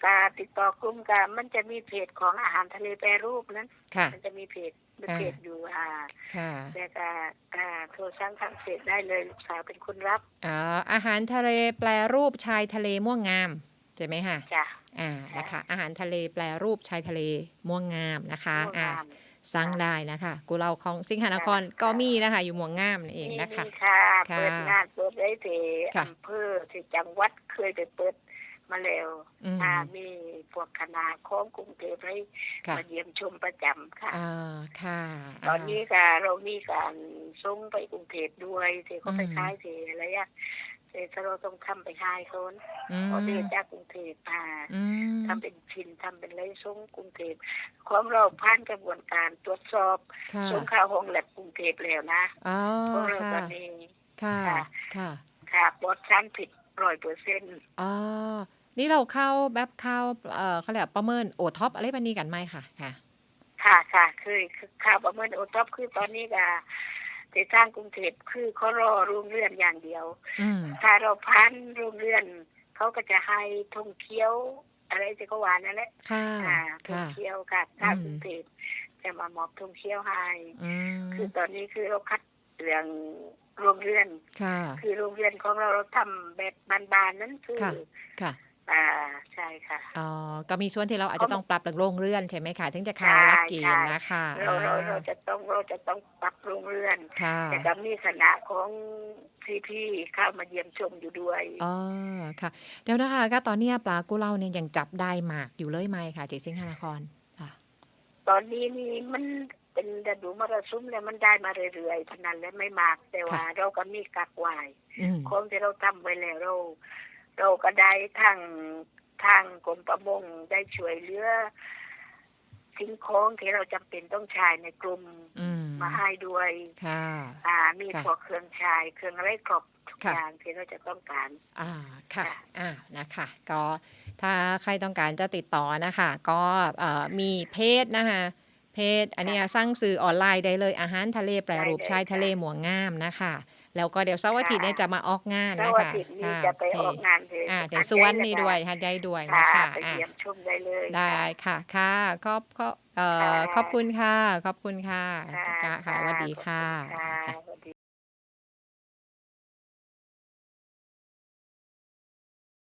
Speaker 1: การติดต่อกลุ่มกันมันจะมีเพจของอาหารทะเลแปรรูปนั้น
Speaker 2: ค่ะ
Speaker 1: มันจะมีเพจมี
Speaker 2: อ่า
Speaker 1: เพจอยู่อ่า
Speaker 2: ค่ะ
Speaker 1: แล้วก็อ่าโทรสั่งทางเพจได้เลยลูกสาวเป็นคนรับ
Speaker 2: อ่าอาหารทะเลแปรรูปชายทะเลม่วงงามใช่ไหมคะ
Speaker 1: จ้ะ
Speaker 2: อ่า
Speaker 1: ค่ะ
Speaker 2: นะคะอาหารทะเลแปรรูปชายทะเลม่วงงามนะคะ
Speaker 1: ม่วง
Speaker 2: อ่า
Speaker 1: งาม
Speaker 2: สั่งได้นะคะกูเราของสิงหานคร
Speaker 1: ค่ะ
Speaker 2: ก็มีนะคะอยู่หมวงงามนั่นเอง
Speaker 1: มี
Speaker 2: นะคะ
Speaker 1: มีค่ะ
Speaker 2: ค่ะ
Speaker 1: เปิดงานเปิดได้ที่
Speaker 2: ค่ะ
Speaker 1: อำเภอที่จังหวัดเคยไปเปิด มาแล้ว
Speaker 2: อืม
Speaker 1: อ่ามีพวกคณะของกรุงเทพให้
Speaker 2: ค่ะ
Speaker 1: มาเยี่ยมชมประจำค่ะ
Speaker 2: อ่าค่ะ
Speaker 1: ตอนนี้ค่ะเรามีการส่งไปกรุงเทพด้วยที่เขาไป
Speaker 2: อืม
Speaker 1: ขายที่อะไรอะแต่ถ้าเราต้องทำไปขายเขา
Speaker 2: อืม
Speaker 1: ออเดอร์จากกรุงเทพอ่า
Speaker 2: อืม
Speaker 1: ทำเป็นชิ้นทำเป็นไรส่งกรุงเทพของเราผ่านกระบวนการตรวจสอบ
Speaker 2: ค่ะ
Speaker 1: ส่งเข้าห้องแลบกรุงเทพแล้วนะ
Speaker 2: อ๋อ
Speaker 1: ของเราต
Speaker 2: ค่ะ
Speaker 1: อนนี้
Speaker 2: ค่ะ
Speaker 1: ค่ะ
Speaker 2: ค่ะ
Speaker 1: ค่ะปลอดสารผิดร้อยเปอร์เซ็นต์
Speaker 2: อ๋อ นี่เราเข้าแบบเข้าเอ่อเขาเรียกประเมินโอท็อปอะไรแบบนี้กันไหมค่ะค่ะ
Speaker 1: ค่ะค่ะคือคือข่าวประเมินโอท็อปคือตอนนี้ก็ที่สร้างกรุงเทพคือเขารอโรงเรือนอย่างเดียว
Speaker 2: อืม
Speaker 1: ถ้าเราพันโรงเรือนเขาก็จะให้ท่องเที่ยว อะไรที่เขาว่านั่นแหละ
Speaker 2: ค่ะ
Speaker 1: อ่าท่อง
Speaker 2: ค่ะ
Speaker 1: เที่ยวค่ะถ้า
Speaker 2: อืม
Speaker 1: กรุงเทพจะมามอบท่องเที่ยวให้
Speaker 2: อืม
Speaker 1: คือตอนนี้คือเราคัดเรื่องโรงเรือน
Speaker 2: ค่ะ
Speaker 1: คือโรงเรือนของเราเราทำแบบบานๆนั้นคือ
Speaker 2: ค่ะ ค่ะ
Speaker 1: อ่าใช่ค่ะ
Speaker 2: อ๋อ ก็มีส่วนที่เราอาจจะต้องปรับโรงเรือนใช่ไหมคะถึงจะเข้า
Speaker 1: ใช่
Speaker 2: รักเกีน
Speaker 1: ใช่
Speaker 2: นะคะ
Speaker 1: เราเรา
Speaker 2: อ่
Speaker 1: เราจะต้องเราจะต้องปรับโรงเรือน
Speaker 2: ค่ะ
Speaker 1: แต่ก็มีคณะของซีพีเข้ามาเยี่ยมชมอยู่ด้วย
Speaker 2: อ๋อค่ะเดี๋ยวนะคะก็ตอนเนี้ยปลากุเลาเนี่ยยังจับได้หมากอยู่เลยไหมค่ะที่สิงหนครค่ะ
Speaker 1: ตอนนี้นี่มันเป็นฤดูมรสุมแล้วมันได้มาเรื่อยๆพนันและไม่มากแต่ว่าเราก็มีกักไว้
Speaker 2: อืม
Speaker 1: ของที่เราทำไว้แล้วเรา เราก็ได้ทางทางกรมประมงได้ช่วยเหลือสิ่งของที่เราจำเป็นต้องใช้ในกลุ่ม
Speaker 2: อืม
Speaker 1: มาให้ด้วย
Speaker 2: ค่ะ
Speaker 1: อ่ามี
Speaker 2: ค่ะ
Speaker 1: พวกเครื่องใช้เครื่องอะไรครบทุก
Speaker 2: ค่ะ
Speaker 1: อย่างที่เราจะต้องการ
Speaker 2: อ่าค่ะ
Speaker 1: ค่ะ
Speaker 2: อ่านะคะ ก็ถ้าใครต้องการจะติดต่อนะคะ ก็เอ่อมีเพจนะคะเพจอันเนี้ยสั่งซื้อออนไลน์ได้เลยอาหารทะเลแปรรูป
Speaker 1: ได้เลย
Speaker 2: ชายทะเล
Speaker 1: ค่ะ
Speaker 2: หมวงงามนะคะ แล้วก็เดี๋ยวเสาร์อาทิตย์เนี่ยจะมาออกงาน
Speaker 1: เสา
Speaker 2: นะ
Speaker 1: ร์อา
Speaker 2: คะ
Speaker 1: ทิตย์นี้
Speaker 2: ค่ะ
Speaker 1: จะไปอ
Speaker 2: ที่
Speaker 1: อกงานที่
Speaker 2: อ่าเดี๋ยว
Speaker 1: หา
Speaker 2: สวน
Speaker 1: ใจ
Speaker 2: นี่
Speaker 1: แล้
Speaker 2: ด้วย
Speaker 1: นะ
Speaker 2: ฮัดได้ด้วย
Speaker 1: ค่ะ
Speaker 2: นะคะ
Speaker 1: ไป
Speaker 2: อ่า
Speaker 1: เยี่ยมชมได้เลย
Speaker 2: ได้ค่ะค่ะขอบขอบเอ่อ
Speaker 1: ค่ะ
Speaker 2: ขอบคุณค่ะ ขอบคุณค่ะ
Speaker 1: ค่ะ
Speaker 2: ค่ะค่ะสวัสดี
Speaker 1: ขอบ
Speaker 2: ค่ะ
Speaker 1: ณค่ะสวัสดี